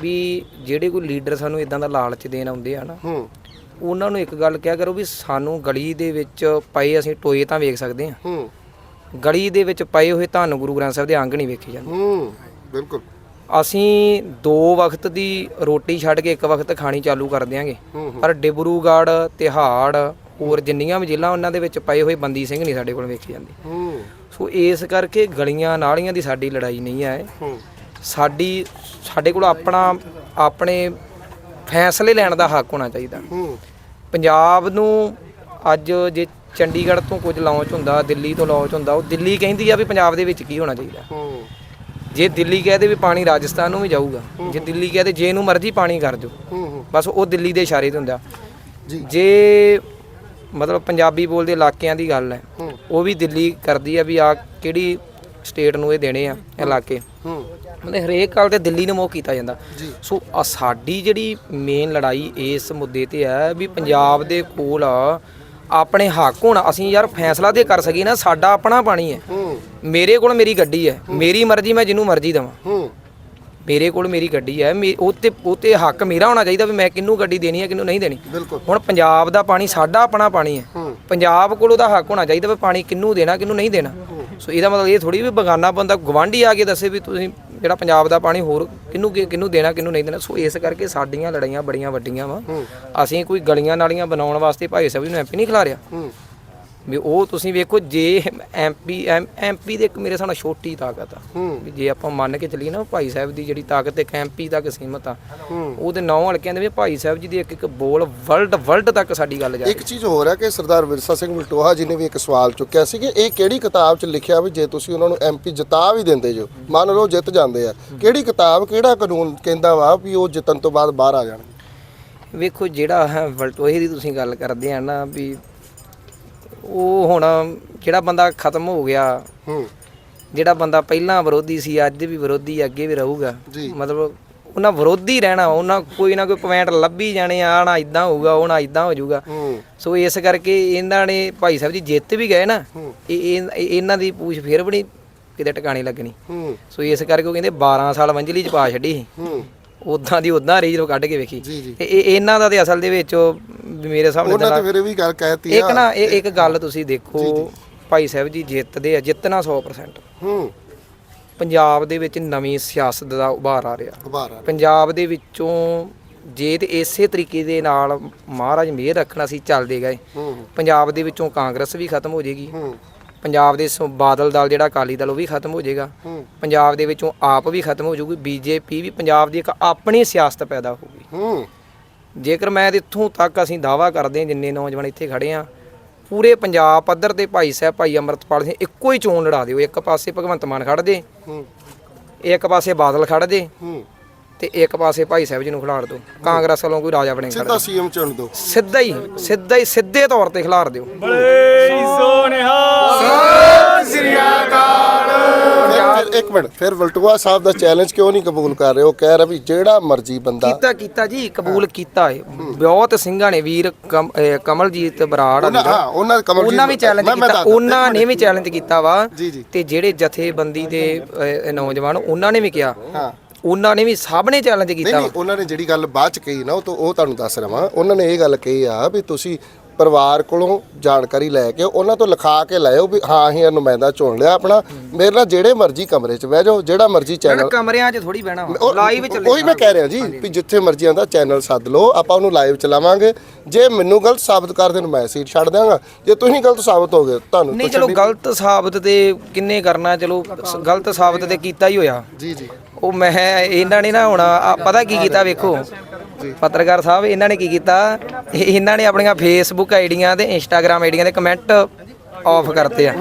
ਵੀ ਜਿਹੜੇ ਕੋਈ ਲੀਡਰ ਸਾਨੂੰ ਇਦਾਂ ਦਾ ਲਾਲਚ ਦੇਣ ਆਉਂਦੇ ਆ ਨਾ ਹੂੰ। ਉਹਨਾਂ ਨੂੰ ਇੱਕ ਗੱਲ ਕਿਹਾ ਕਰੋ ਵੀ ਸਾਨੂੰ ਗਲੀ ਦੇ ਵਿੱਚ ਪਏ ਅਸੀਂ ਟੋਏ ਤਾਂ ਵੇਖ ਸਕਦੇ ਹਾਂ ਹੂੰ। ਗਲੀ ਦੇ ਵਿੱਚ ਪਏ ਹੋਏ ਧੰਨ ਗੁਰੂ ਗ੍ਰੰਥ ਸਾਹਿਬ ਦੇ ਅੰਗ ਨਹੀਂ ਵੇਖੇ ਜਾਂਦੇ। ਹੂੰ ਬਿਲਕੁਲ। ਅਸੀਂ ਦੋ ਵਕਤ ਦੀ ਰੋਟੀ ਛੱਡ ਕੇ ਇੱਕ ਵਕਤ ਖਾਣੀ ਚਾਲੂ ਕਰ ਦਿਆਂਗੇ। ਪਰ ਡਿਬਰੂਗੜ੍ਹ ਤਿਹਾੜ ਹੋਰ ਜਿੰਨੀਆਂ ਵੀ ਜ਼ਿਲ੍ਹਾ ਉਹਨਾਂ ਦੇ ਵਿੱਚ ਪਏ ਹੋਏ ਬੰਦੀ ਸਿੰਘ ਨਹੀਂ ਸਾਡੇ ਕੋਲ ਵੇਖੇ ਜਾਂਦੇ। ਹੂੰ। ਸੋ ਇਸ ਕਰਕੇ ਗਲੀਆਂ ਨਾਲੀਆਂ ਦੀ ਸਾਡੀ ਲੜਾਈ ਨਹੀਂ ਹੂੰ। ਸਾਡੀ ਸਾਡੇ ਕੋਲ ਆਪਣਾ ਆਪਣੇ ਫੈਸਲੇ ਲੈਣ ਦਾ ਹੱਕ ਹੋਣਾ ਚਾਹੀਦਾ। ਪੰਜਾਬ ਨੂੰ ਅੱਜ ਜੇ ਚੰਡੀਗੜ੍ਹ ਤੋਂ ਕੁਝ ਲਾਂਚ ਹੁੰਦਾ ਦਿੱਲੀ ਤੋਂ ਲਾਂਚ ਹੁੰਦਾ ਉਹ ਦਿੱਲੀ ਕਹਿੰਦੀ ਆ ਵੀ ਪੰਜਾਬ ਦੇ ਵਿੱਚ ਕੀ ਹੋਣਾ ਚਾਹੀਦਾ। ਜੇ ਦਿੱਲੀ ਕਹਦੇ ਵੀ ਪਾਣੀ ਰਾਜਸਥਾਨ ਨੂੰ ਵੀ ਜਾਊਗਾ ਜੇ ਦਿੱਲੀ ਕਹਦੇ ਜੇ ਨੂੰ ਮਰਜ਼ੀ ਪਾਣੀ ਕਰ ਦਿਓ ਬਸ ਉਹ ਦਿੱਲੀ ਦੇ ਇਸ਼ਾਰੇ ਤੇ ਹੁੰਦਾ। ਜੀ। ਮਤਲਬ ਪੰਜਾਬੀ ਬੋਲਦੇ ਇਲਾਕਿਆਂ ਦੀ ਗੱਲ ਹੈ। ਉਹ ਵੀ ਦਿੱਲੀ ਕਰਦੀ ਆ ਵੀ ਆ ਕਿਹੜੀ ਸਟੇਟ ਨੂੰ ਇਹ ਦੇਣੇ ਆ ਇਲਾਕੇ। ਮਤਲਬ ਹਰੇਕ ਗੱਲ ਤੇ ਦਿੱਲੀ ਨੂੰ ਮੋਹ ਕੀਤਾ ਜਾਂਦਾ। ਸੋ ਆ ਸਾਡੀ ਜਿਹੜੀ ਮੇਨ ਲੜਾਈ ਇਸ ਮੁੱਦੇ ਤੇ ਹੈ ਵੀ ਪੰਜਾਬ ਦੇ ਕੋਲ ਆਪਣੇ ਹੱਕ ਹੋਣਾ ਅਸੀਂ ਯਾਰ ਫੈਸਲਾ ਤੇ ਕਰ ਸਕੀਏ ਨਾ ਸਾਡਾ ਆਪਣਾ ਪਾਣੀ ਹੈ। ਮੇਰੇ ਕੋਲ ਮੇਰੀ ਗੱਡੀ ਹੈ ਮੇਰੀ ਮਰਜ਼ੀ ਮੈਂ ਜਿਹਨੂੰ ਮਰਜ਼ੀ ਦਵਾਂ। ਮੇਰੇ ਕੋਲ ਮੇਰੀ ਗੱਡੀ ਹੈ ਮੇ- ਉਹ ਤੇ ਉਹ ਤੇ ਹੱਕ ਮੇਰਾ ਹੋਣਾ ਚਾਹੀਦਾ ਵੀ ਮੈਂ ਕਿਹਨੂੰ ਗੱਡੀ ਦੇਣੀ ਹੈ ਕਿਹਨੂੰ ਨਹੀਂ ਦੇਣੀ। ਹੁਣ ਪੰਜਾਬ ਦਾ ਪਾਣੀ ਸਾਡਾ ਆਪਣਾ ਪਾਣੀ ਹੈ। ਪੰਜਾਬ ਕੋਲ ਉਹਦਾ ਹੱਕ ਹੋਣਾ ਚਾਹੀਦਾ ਵੀ ਪਾਣੀ ਕਿਹਨੂੰ ਦੇਣਾ ਕਿਹਨੂੰ ਨਹੀਂ ਦੇਣਾ। ਸੋ ਇਹਦਾ ਮਤਲਬ ਇਹ ਥੋੜੀ ਵੀ ਬਗਾਨਾ ਬੰਦਾ ਗਵਾਂਢੀ ਆ ਕੇ ਦੱਸੇ ਵੀ ਤੁਸੀਂ ਜਿਹੜਾ ਪੰਜਾਬ ਦਾ ਪਾਣੀ ਹੋਰ ਕਿਹਨੂੰ ਕਿਹਨੂੰ ਦੇਣਾ ਕਿਹਨੂੰ ਨਹੀਂ ਦੇਣਾ। ਸੋ ਇਸ ਕਰਕੇ ਸਾਡੀਆਂ ਲੜਾਈਆਂ ਬੜੀਆਂ ਵੱਡੀਆਂ ਵਾ। ਅਸੀਂ ਕੋਈ ਗਲੀਆਂ ਨਾਲੀਆਂ ਬਣਾਉਣ ਵਾਸਤੇ ਭਾਈ ਸਾਹਿਬ ਨੂੰ ਐਮਪੀ ਨਹੀਂ ਖਿਲਾ ਰਿਹਾ ਵੀ ਉਹ ਤੁਸੀਂ ਵੇਖੋ ਜੇ ਐਮਪੀ ਐਮਪੀ ਦੇ ਇੱਕ ਮੇਰੇ ਨਾਲ ਛੋਟੀ ਤਾਕਤ ਆ। ਵੀ ਜੇ ਆਪਾਂ ਮੰਨ ਕੇ ਚੱਲੀਏ ਨਾ ਭਾਈ ਸਾਹਿਬ ਦੀ ਜਿਹੜੀ ਤਾਕਤ ਇੱਕ ਐਮਪੀ ਤੱਕ ਸੀਮਤ ਆ ਉਹਦੇ ਨੌ ਹਲਕਿਆਂ ਦੇ ਵੀ ਭਾਈ ਸਾਹਿਬ ਜੀ ਦੀ ਇੱਕ ਇੱਕ ਬੋਲ ਵਰਲਡ ਵਰਲਡ ਤੱਕ ਸਾਡੀ ਗੱਲ ਜਾ ਇੱਕ ਚੀਜ਼ ਹੋਰ ਹੈ ਕਿ ਸਰਦਾਰ ਵਿਰਸਾ ਸਿੰਘ ਮਲਟੋਹਾ ਜੀ ਨੇ ਵੀ ਇੱਕ ਸਵਾਲ ਚੁੱਕਿਆ ਸੀ ਕਿ ਇਹ ਕਿਹੜੀ ਕਿਤਾਬ 'ਚ ਲਿਖਿਆ ਵੀ ਜੇ ਤੁਸੀਂ ਉਹਨਾਂ ਨੂੰ ਐਮਪੀ ਜਿਤਾ ਵੀ ਦਿੰਦੇ ਜੋ ਮੰਨ ਲਓ ਜਿੱਤ ਜਾਂਦੇ ਆ। ਕਿਹੜੀ ਕਿਤਾਬ ਕਿਹੜਾ ਕਾਨੂੰਨ ਕਹਿੰਦਾ ਵਾ ਵੀ ਉਹ ਜਿੱਤਣ ਤੋਂ ਬਾਅਦ ਬਾਹਰ ਆ ਜਾਣਗੇ? ਵੇਖੋ ਜਿਹੜਾ ਹੈ ਵਲਟੋਹੇ ਦੀ ਤੁਸੀਂ ਗੱਲ ਕਰਦੇ ਆ ਨਾ ਵੀ ਉਹ ਹੁਣ ਜਿਹੜਾ ਬੰਦਾ ਖਤਮ ਹੋ ਗਿਆ ਹੂੰ। ਜਿਹੜਾ ਬੰਦਾ ਪਹਿਲਾਂ ਵਿਰੋਧੀ ਸੀ ਅੱਜ ਵੀ ਵਿਰੋਧੀ ਅੱਗੇ ਵੀ ਰਹੂਗਾ। ਜੀ। ਮਤਲਬ ਉਹਨਾਂ ਵਿਰੋਧੀ ਰਹਿਣਾ ਉਹਨਾਂ ਕੋਈ ਨਾ ਕੋਈ ਪੁਆਇੰਟ ਲੱਭੀ ਜਾਣੇ ਆ ਨਾ ਇਦਾਂ ਹੋਊਗਾ ਉਹ ਨਾ ਇਦਾਂ ਹੋ ਜਾਊਗਾ। ਹੂੰ। ਸੋ ਇਸ ਕਰਕੇ ਇਹਨਾਂ ਨੇ ਭਾਈ ਸਾਹਿਬ ਜੀ ਜਿੱਤ ਵੀ ਗਏ ਨਾ ਹੂੰ। ਇਹ ਇਹ- ਇਹਨਾਂ ਦੀ ਪੂਛ ਫੇਰ ਵੀ ਨਹੀਂ ਕਿਤੇ ਟਿਕਾਣੀ ਲੱਗਣੀ। ਹੂੰ। ਸੋ ਇਸ ਕਰਕੇ ਉਹ ਕਹਿੰਦੇ 12 ਸਾਲ ਮੰਜਲੀ ਚ ਪਾ ਛੱਡੀ ਸੀ। ਹੂੰ। ਉਦਾਂ ਦੀ ਉਦਾਂ ਰੀਜ ਕੱਢ ਕੇ ਵੇਖੀ। ਜੀ, ਜੀ। ਤੇ ਇਹ ਇਹਨਾਂ ਦਾ ਤੇ ਅਸਲ ਦੇ ਵਿੱਚ ਉਹ ਮੇਰੇ ਹਿਸਾਬ ਉਹਨਾਂ ਤੇ ਫਿਰ ਇਹ ਵੀ ਗੱਲ ਕਹਿਤੀ ਇੱਕ ਆ। ਨਾ ਇਹ ਇੱਕ ਗੱਲ ਤੁਸੀਂ ਦੇਖੋ ਭਾਈ ਸਾਹਿਬ ਜੀ ਜਿੱਤਦੇ ਆ ਜਿੱਤਣਾ 100% ਹੂੰ। ਪੰਜਾਬ ਦੇ ਵਿੱਚ ਨਵੀਂ ਸਿਆਸਤ ਦਾ ਉਭਾਰ ਆ ਰਿਹਾ। ਦੁਬਾਰਾ ਪੰਜਾਬ ਦੇ ਵਿੱਚੋਂ ਜੇ ਤੇ ਇਸੇ ਤਰੀਕੇ ਦੇ ਨਾਲ ਮਹਾਰਾਜ ਮਿਹਰ ਰੱਖਣਾ ਸੀ ਚੱਲਦੇ ਗਏ। ਹੂੰ। ਪੰਜਾਬ ਦੇ ਵਿੱਚੋਂ ਕਾਂਗਰਸ ਵੀ ਖਤਮ ਹੋ ਜਾਏਗੀ। ਹੂੰ। ਪੰਜਾਬ ਦੇ ਸੋ ਬਾਦਲ ਦਲ ਜਿਹੜਾ ਅਕਾਲੀ ਦਲ ਉਹ ਵੀ ਖਤਮ ਹੋ ਜਾਏਗਾ। ਹੂੰ। ਪੰਜਾਬ ਦੇ ਵਿੱਚੋਂ ਆਪ ਵੀ ਖਤਮ ਹੋ ਜਾਊਗੀ ਬੀਜੇਪੀ ਵੀ ਪੰਜਾਬ ਦੀ ਇੱਕ ਆਪਣੀ ਸਿਆਸਤ ਪੈਦਾ ਹੋਊਗੀ। ਹੂੰ। ਜੇਕਰ ਮੈਂ ਤੇ ਇੱਥੋਂ ਤੱਕ ਅਸੀਂ ਦਾਵਾ ਕਰਦੇ ਹਾਂ ਜਿੰਨੇ ਨੌਜਵਾਨ ਇੱਥੇ ਖੜੇ ਆ ਪੂਰੇ ਪੰਜਾਬ ਪੱਧਰ ਤੇ ਭਾਈ ਸਾਹਿਬ ਭਾਈ ਅਮਰਤਪਾਲ ਸਿੰਘ ਇੱਕੋ ਹੀ ਚੋਣ ਲੜਾ ਦਿਓ। ਇੱਕ ਪਾਸੇ ਭਗਵੰਤ ਮਾਨ ਖੜ ਦੇ ਹੂੰ। ਇੱਕ ਪਾਸੇ ਬਾਦਲ ਖੜ ਦੇ ਹੂੰ। ਤੇ ਇੱਕ ਪਾਸੇ ਭਾਈ ਸਾਹਿਬ ਜੀ ਨੂੰ ਖਿਲਾਰ ਦਿਓ। ਕਾਂਗਰਸ ਵੱਲੋਂ ਕੋਈ ਰਾਜਾ ਬਣੇ ਸਿੱਧਾ ਸੀਐਮ ਚੁਣ ਦੋ। ਸਿੱਧਾ ਹੀ ਸਿੱਧਾ ਹੀ ਸਿੱਧੇ ਤੌਰ ਤੇ ਖਿਲਾਰ ਦਿਓ। ਬੜੇ ਸੋਨਿਹਾ ਫਿਰ ਇੱਕ ਮਿੰਟ ਫਿਰ ਵਲਟੂਆ ਸਾਹਿਬ ਦਾ ਚੈਲੰਜ ਕਿਉਂ ਨਹੀਂ ਕਬੂਲ ਕਰ ਰਹੇ? ਉਹ ਕਹਿ ਰਿਹਾ ਵੀ ਜਿਹੜਾ ਮਰਜ਼ੀ ਬੰਦਾ ਕੀਤਾ ਕੀਤਾ ਜੀ ਕਬੂਲ ਕੀਤਾ ਹੈ। ਬਹੁਤ ਸਿੰਘਾਂ ਨੇ ਵੀਰ ਕਮਲਜੀਤ ਬਰਾੜ ਉਹਨਾਂ ਵੀ ਚੈਲੰਜ ਕੀਤਾ। ਉਹਨਾਂ ਨੇ ਵੀ ਚੈਲੰਜ ਕੀਤਾ ਵਾ। ਤੇ ਜਿਹੜੇ ਜਥੇਬੰਦੀ ਦੇ ਨੌਜਵਾਨ ਉਹਨਾਂ ਨੇ ਵੀ ਕਿਹਾ। ਹਾਂ। ਉਹਨਾਂ ਨੇ ਵੀ ਸਭ ਨੇ ਚੈਲੰਜ ਨਹੀਂ ਕੀਤਾ ਨਹੀਂ ਉਹਨਾਂ ਨੇ ਜਿਹੜੀ ਗੱਲ ਬਾਅਦ ਚ ਕਹੀ ਨਾ ਉਹ ਤੋਂ ਉਹ ਤੁਹਾਨੂੰ ਦੱਸ ਰਹਾ ਉਹਨਾਂ ਨੇ ਇਹ ਗੱਲ ਕਹੀ ਆ ਵੀ ਤੁਸੀਂ ਪਰਿਵਾਰ ਕੋਲੋਂ ਜਾਣਕਾਰੀ ਲੈ ਕੇ ਉਹਨਾਂ ਤੋਂ ਲਿਖਾ ਕੇ ਲਾਇਓ ਵੀ ਹਾਂ ਅਸੀਂ ਇਹ ਨੁਮਾਇੰਦਾ ਚੁਣ ਲਿਆ ਆਪਣਾ। ਮੇਰੇ ਨਾਲ ਜਿਹੜੇ ਮਰਜ਼ੀ ਕਮਰੇ 'ਚ ਬਹਿ ਜਾਓ ਜਿਹੜਾ ਮਰਜ਼ੀ ਚੈਨਲ ਕਮਰਿਆਂ 'ਚ ਥੋੜੀ ਬਹਿਣਾ ਉਹ- ਲਾਈਵ ਚੱਲੇ ਉਹੀ ਮੈਂ ਕਹਿ ਰਿਹਾ ਜੀ ਵੀ ਜਿੱਥੇ ਮਰਜ਼ੀ ਆਂਦਾ ਚੈਨਲ ਸੱਦ ਲਓ ਆਪਾਂ ਉਹਨੂੰ ਲਾਈਵ ਚਲਾਵਾਂਗੇ। ਜੇ ਮੈਨੂੰ ਗਲਤ ਸਾਬਤ ਕਰ ਦੇਣ ਮੈਂ ਸੀਟ ਛੱਡ ਦਿਆਂਗਾ। ਜੇ ਤੁਸੀਂ ਗਲਤ ਸਾਬਤ ਹੋ ਗਏ ਤੁਹਾਨੂੰ ਨਹੀਂ ਚਲੋ ਗਲਤ ਸਾਬਤ ਤੇ ਕਿੰਨੇ ਕਰਨਾ ਚਲੋ ਸ- ਗਲਤ ਸਾਬਤ ਤੇ ਕੀਤਾ ਹੀ ਹੋਇਆ। ਜੀ ਜੀ। ਉਹ ਮੈਂ ਇਹਨਾਂ ਨੇ ਨਾ ਹੁਣ ਆ ਪਤਾ ਕੀ ਕੀਤਾ ਵੇਖੋ? ਪੱਤਰਕਾਰ ਸਾਹਿਬ ਇਹਨਾਂ ਨੇ ਕੀ ਕੀਤਾ? ਇਹ- ਇਹਨਾਂ ਨੇ ਆਪਣੀਆਂ ਫੇਸਬੁੱਕ ਆਈਡੀਆਂ ਤੇ ਇੰਸਟਾਗ੍ਰam ਆਈਡੀਆਂ ਦੇ ਕਮੈਂਟ ਆਫ ਕਰਤੇ ਆ।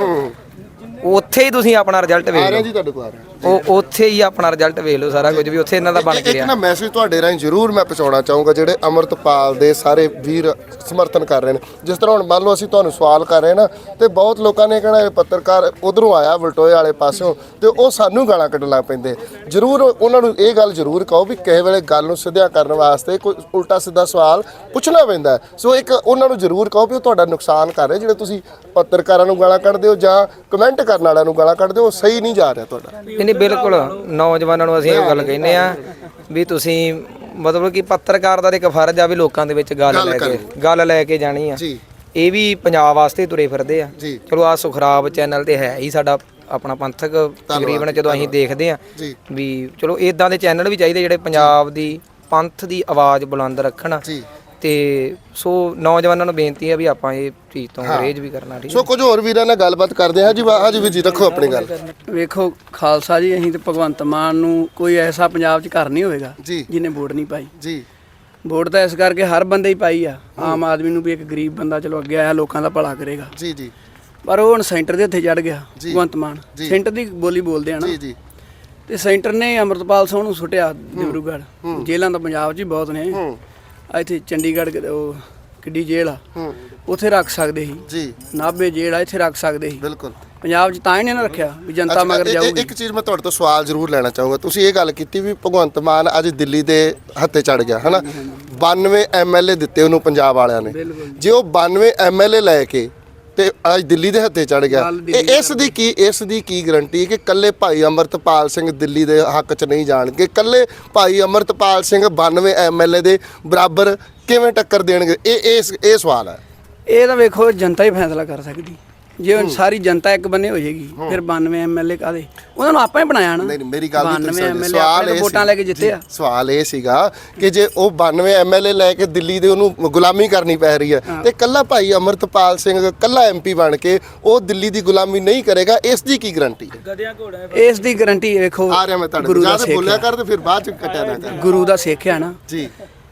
ਉੱਥੇ ਹੀ ਤੁਸੀਂ ਆਪਣਾ ਰਿਜ਼ਲਟ ਆ ਵੇਖ ਰਿਹਾ ਲਓ। ਜੀ ਤੁਹਾਡੇ ਕੋਲ ਆ ਰਿਹਾ। ਉਹ ਉੱਥੇ ਹੀ ਆਪਣਾ ਰਿਜ਼ਲਟ ਵੇਖ ਲਓ ਸਾਰਾ ਕੁਝ ਵੀ ਉੱਥੇ ਇਹਨਾਂ ਦਾ ਬਣ ਕੇ ਇੱਕ ਰਿਹਾ। ਨਾ ਮੈਸੇਜ ਤੁਹਾਡੇ ਰਾਹੀਂ ਜ਼ਰੂਰ ਮੈਂ ਪਹੁੰਚਾਉਣਾ ਚਾਹੂੰਗਾ ਜਿਹੜੇ ਅਮਰਤਪਾਲ ਦੇ ਸਾਰੇ ਵੀਰ ਸਮਰਥਨ ਕਰ ਰਹੇ ਨੇ। ਜਿਸ ਤਰ੍ਹਾਂ ਹੁਣ ਮੰਨ ਲਓ ਅਸੀਂ ਤੁਹਾਨੂੰ ਸਵਾਲ ਕਰ ਰਹੇ ਨਾ ਤੇ ਬਹੁਤ ਲੋਕਾਂ ਨੇ ਕਹਿਣਾ ਇਹ ਪੱਤਰਕਾਰ ਉਧਰੋਂ ਆਇਆ ਵਲਟੋਏ ਵਾਲੇ ਪਾਸਿਓਂ ਤੇ ਉਹ ਸਾਨੂੰ ਗਾਲਾਂ ਕੱਢਣ ਲੱਗ ਪੈਂਦੇ। ਜ਼ਰੂਰ ਉਹਨਾਂ ਨੂੰ ਇਹ ਗੱਲ ਜ਼ਰੂਰ ਕਹੋ ਵੀ ਕਿਸੇ ਵੇਲੇ ਗੱਲ ਨੂੰ ਸਿੱਧਿਆ ਕਰਨ ਵਾਸਤੇ ਕੋਈ ਉਲਟਾ ਸਿੱਧਾ ਸਵਾਲ ਪੁੱਛਣਾ ਪੈਂਦਾ ਹੈ। ਸੋ ਇੱਕ ਉਹਨਾਂ ਨੂੰ ਜ਼ਰੂਰ ਕਹੋ ਵੀ ਉਹ ਤੁਹਾਡਾ ਨੁਕਸਾਨ ਕਰ ਰਹੇ ਜਿਹੜੇ ਤੁਸੀਂ ਪੱਤਰਕਾਰਾਂ ਨੂੰ ਗਾਲਾਂ ਕੱਢਦੇ ਹੋ ਜਾਂ ਕਮੈਂਟ ਕਰਨ ਵਾਲਿਆਂ ਨੂੰ ਗਾਲਾਂ ਕੱਢਦੇ ਹੋ? ਉਹ ਸਹੀ ਨਹੀਂ ਜਾ ਰਿਹਾ ਤੁਹਾਡਾ। ਨਹੀਂ ਨਹੀਂ ਬਿਲਕੁਲ। ਨੌਜਵਾਨਾਂ ਨੂੰ ਅਸੀਂ ਇਹ ਗੱਲ ਕਹਿੰਦੇ ਆ ਵੀ ਤੁਸੀਂ ਮਤਲਬ ਕਿ ਪੱਤਰਕਾਰ ਦਾ ਇੱਕ ਫਰਜ਼ ਆ ਵੀ ਲੋਕਾਂ ਦੇ ਵਿੱਚ ਗੱਲ ਲੈ ਕੇ। ਗੱਲ ਲੈ ਕੇ ਜਾਣੀ ਆ। ਜੀ। ਇਹ ਵੀ ਪੰਜਾਬ ਵਾਸਤੇ ਤੁਰੇ ਫਿਰਦੇ ਆ। ਜੀ। ਚਲੋ ਆ ਸੁਖਰਾਬ ਚੈਨਲ ਤੇ ਹੈ ਹੀ ਸਾਡਾ ਆਪਣਾ ਪੰਥਕ ਤਕਰੀਬਨ ਜਦੋਂ ਅਸੀਂ ਦੇਖਦੇ ਆ ਜੀ। ਵੀ ਚਲੋ ਇਦਾਂ ਦੇ ਚੈਨਲ ਵੀ ਚਾਹੀਦੇ ਜਿਹੜੇ ਪੰਜਾਬ ਦੀ ਪੰਥ ਦੀ ਆਵਾਜ਼ ਬੁਲੰਦ ਰੱਖਣ। ਜੀ। ਤੇ ਸੋ ਨੌਜਵਾਨਾਂ ਨੂੰ ਬੇਨਤੀ ਹੈ ਵੀ ਆਪਾਂ ਇਹ ਚੀਜ਼ ਤੋਂ ਗਰੇਜ ਵੀ ਕਰਨਾ ਠੀਕ ਸੋ ਕੁਝ ਹੋਰ ਵੀਰਾਂ ਨਾਲ ਗੱਲਬਾਤ ਕਰਦੇ ਹਾਂ। ਜੀ ਵਾਹ ਹਾਂਜੀ ਵੀਰ ਜੀ ਰੱਖੋ ਆਪਣੀ ਗੱਲ। ਵੇਖੋ ਖਾਲਸਾ ਜੀ ਅਸੀਂ ਤੇ ਭਗਵੰਤ ਮਾਨ ਨੂੰ ਕੋਈ ਐਸਾ ਪੰਜਾਬ 'ਚ ਘਰ ਨਹੀਂ ਹੋਵੇਗਾ ਜੀ। ਜਿਹਨੇ ਵੋਟ ਨਹੀਂ ਪਾਈ। ਜੀ। ਵੋਟ ਤਾਂ ਇਸ ਕਰਕੇ ਹਰ ਬੰਦੇ ਹੀ ਪਾਈ ਆ। ਆਮ ਆਦਮੀ ਨੂੰ ਵੀ ਇੱਕ ਗਰੀਬ ਬੰਦਾ ਚਲੋ ਅੱਗੇ ਆਇਆ ਲੋਕਾਂ ਦਾ ਭਲਾ ਕਰੇਗਾ। ਜੀ ਜੀ। ਪਰ ਉਹ ਹੁਣ ਸੈਂਟਰ ਦੇ ਹੱਥੇ ਚੜ ਗਿਆ ਜੀ। ਭਗਵੰਤ ਮਾਨ। ਜੀ। ਸੈਂਟਰ ਦੀ ਬੋਲੀ ਬੋਲਦੇ ਆ ਨਾ। ਜੀ ਜੀ। ਤੇ ਸੈਂਟਰ ਨੇ ਅਮਰਤਪਾਲ ਸਿੰਘ ਨੂੰ ਸੁੱਟਿਆ ਡਿਬਰੂਗੜ੍ਹ ਜੇਲ੍ਹਾਂ ਤਾਂ ਪੰਜਾਬ 'ਚ ਹੀ ਬਹੁਤ ਨੇ। ਇੱਥੇ ਚੰਡੀਗੜ੍ਹ ਉਹ ਕਿੱਡੀ ਜੇਲ੍ਹ ਆ। ਹੂੰ। ਉੱਥੇ ਰੱਖ ਸਕਦੇ ਸੀ। ਜੀ। ਨਾਭੇ ਜੇਲ੍ਹ ਆ ਇੱਥੇ ਰੱਖ ਸਕਦੇ ਸੀ। ਬਿਲਕੁਲ। ਪੰਜਾਬ 'ਚ ਤਾਂ ਹੀ ਨਹੀਂ ਨਾ ਰੱਖਿਆ ਵੀ ਜਨਤਾ ਅੱਛਾ, ਮਗਰ ਇਹ- ਇਹ- ਜਾਊਗੀ। ਇੱਕ ਚੀਜ਼ ਮੈਂ ਤੁਹਾਡੇ ਤੋਂ ਸਵਾਲ ਜ਼ਰੂਰ ਲੈਣਾ ਚਾਹੂੰਗਾ। ਤੁਸੀਂ ਇਹ ਗੱਲ ਕੀਤੀ ਵੀ ਭਗਵੰਤ ਮਾਨ ਅੱਜ ਦਿੱਲੀ ਦੇ ਹੱਥੇ ਚੜ ਗਿਆ ਹਨਾ? 92 ਐਮਐਲਏ ਦਿੱਤੇ ਉਹਨੂੰ ਪੰਜਾਬ ਵਾਲਿਆਂ ਨੇ। ਜੇ ਉਹ 92 ਐਮਐਲਏ ਲੈ ਕੇ ਤੇ ਅੱਜ ਦਿੱਲੀ ਦੇ ਹੱਥੇ ਚੜ ਗਿਆ। ਇਹ ਇਸ ਦੀ ਕੀ ਇਸ ਦੀ ਕੀ ਗਰੰਟੀ ਕਿ ਕੱਲੇ ਭਾਈ ਅਮਰਤਪਾਲ ਸਿੰਘ ਦਿੱਲੀ ਦੇ ਹੱਕ 'ਚ ਨਹੀਂ ਜਾਣਗੇ? ਕੱਲੇ ਭਾਈ ਅਮਰਤਪਾਲ ਸਿੰਘ 92 ਐਮਐਲਏ ਦੇ ਬਰਾਬਰ ਕਿਵੇਂ ਟੱਕਰ ਦੇਣਗੇ? ਇਹ ਇਹ ਇਹ ਸਵਾਲ ਹੈ। ਇਹ ਤਾਂ ਵੇਖੋ ਜਨਤਾ ਹੀ ਫੈਸਲਾ ਕਰ ਸਕਦੀ। ਜੇ ਹੁਣ ਸਾਰੀ ਜਨਤਾ ਇੱਕ ਬੰਨੇ ਹੋ ਜਾਏਗੀ ਫਿਰ 92 ਐਮਐਲਏ ਕਾਦੇ ਉਹਨਾਂ ਨੂੰ ਆਪਾਂ ਹੀ ਬਣਾਇਆ ਨਾ। ਨਹੀਂ ਮੇਰੀ ਗੱਲ ਨਹੀਂ 92 ਤੁਸੀਂ ਆਪਣੇ ਤੋਂ ਵੋਟਾਂ ਲੈ ਕੇ ਜਿੱਤੇ ਆ। ਸਵਾਲ ਇਹ ਸੀਗਾ ਕਿ ਜੇ ਉਹ 92 ਐਮਐਲਏ ਲੈ ਕੇ ਦਿੱਲੀ ਦੇ ਉਹਨੂੰ ਗੁਲਾਮੀ ਕਰਨੀ ਪੈ ਰਹੀ ਹੈ ਤੇ ਕੱਲਾ ਭਾਈ ਅਮਰਤਪਾਲ ਸਿੰਘ ਕੱਲਾ ਐਮਪੀ ਬਣ ਕੇ ਉਹ ਦਿੱਲੀ ਦੀ ਗੁਲਾਮੀ ਨਹੀਂ ਕਰੇਗਾ ਇਸ ਦੀ ਕੀ ਗਰੰਟੀ ਹੈ? ਇਸ ਦੀ ਗਾਰੰਟੀ ਵੇਖੋ ਆ ਰਿਹਾ ਮੈਂ ਤੁਹਾਡੇ ਗੁਰੂ ਦਾ ਜ਼ਿਆਦਾ ਬੋਲਿਆ। ਕਰ ਤੇ ਫਿਰ ਬਾਅਦ ਚ ਕਟਿਆ ਨਾ। ਕਰ ਗੁਰੂ ਦਾ ਸਿੱਖ ਆ ਨਾ। ਜੀ।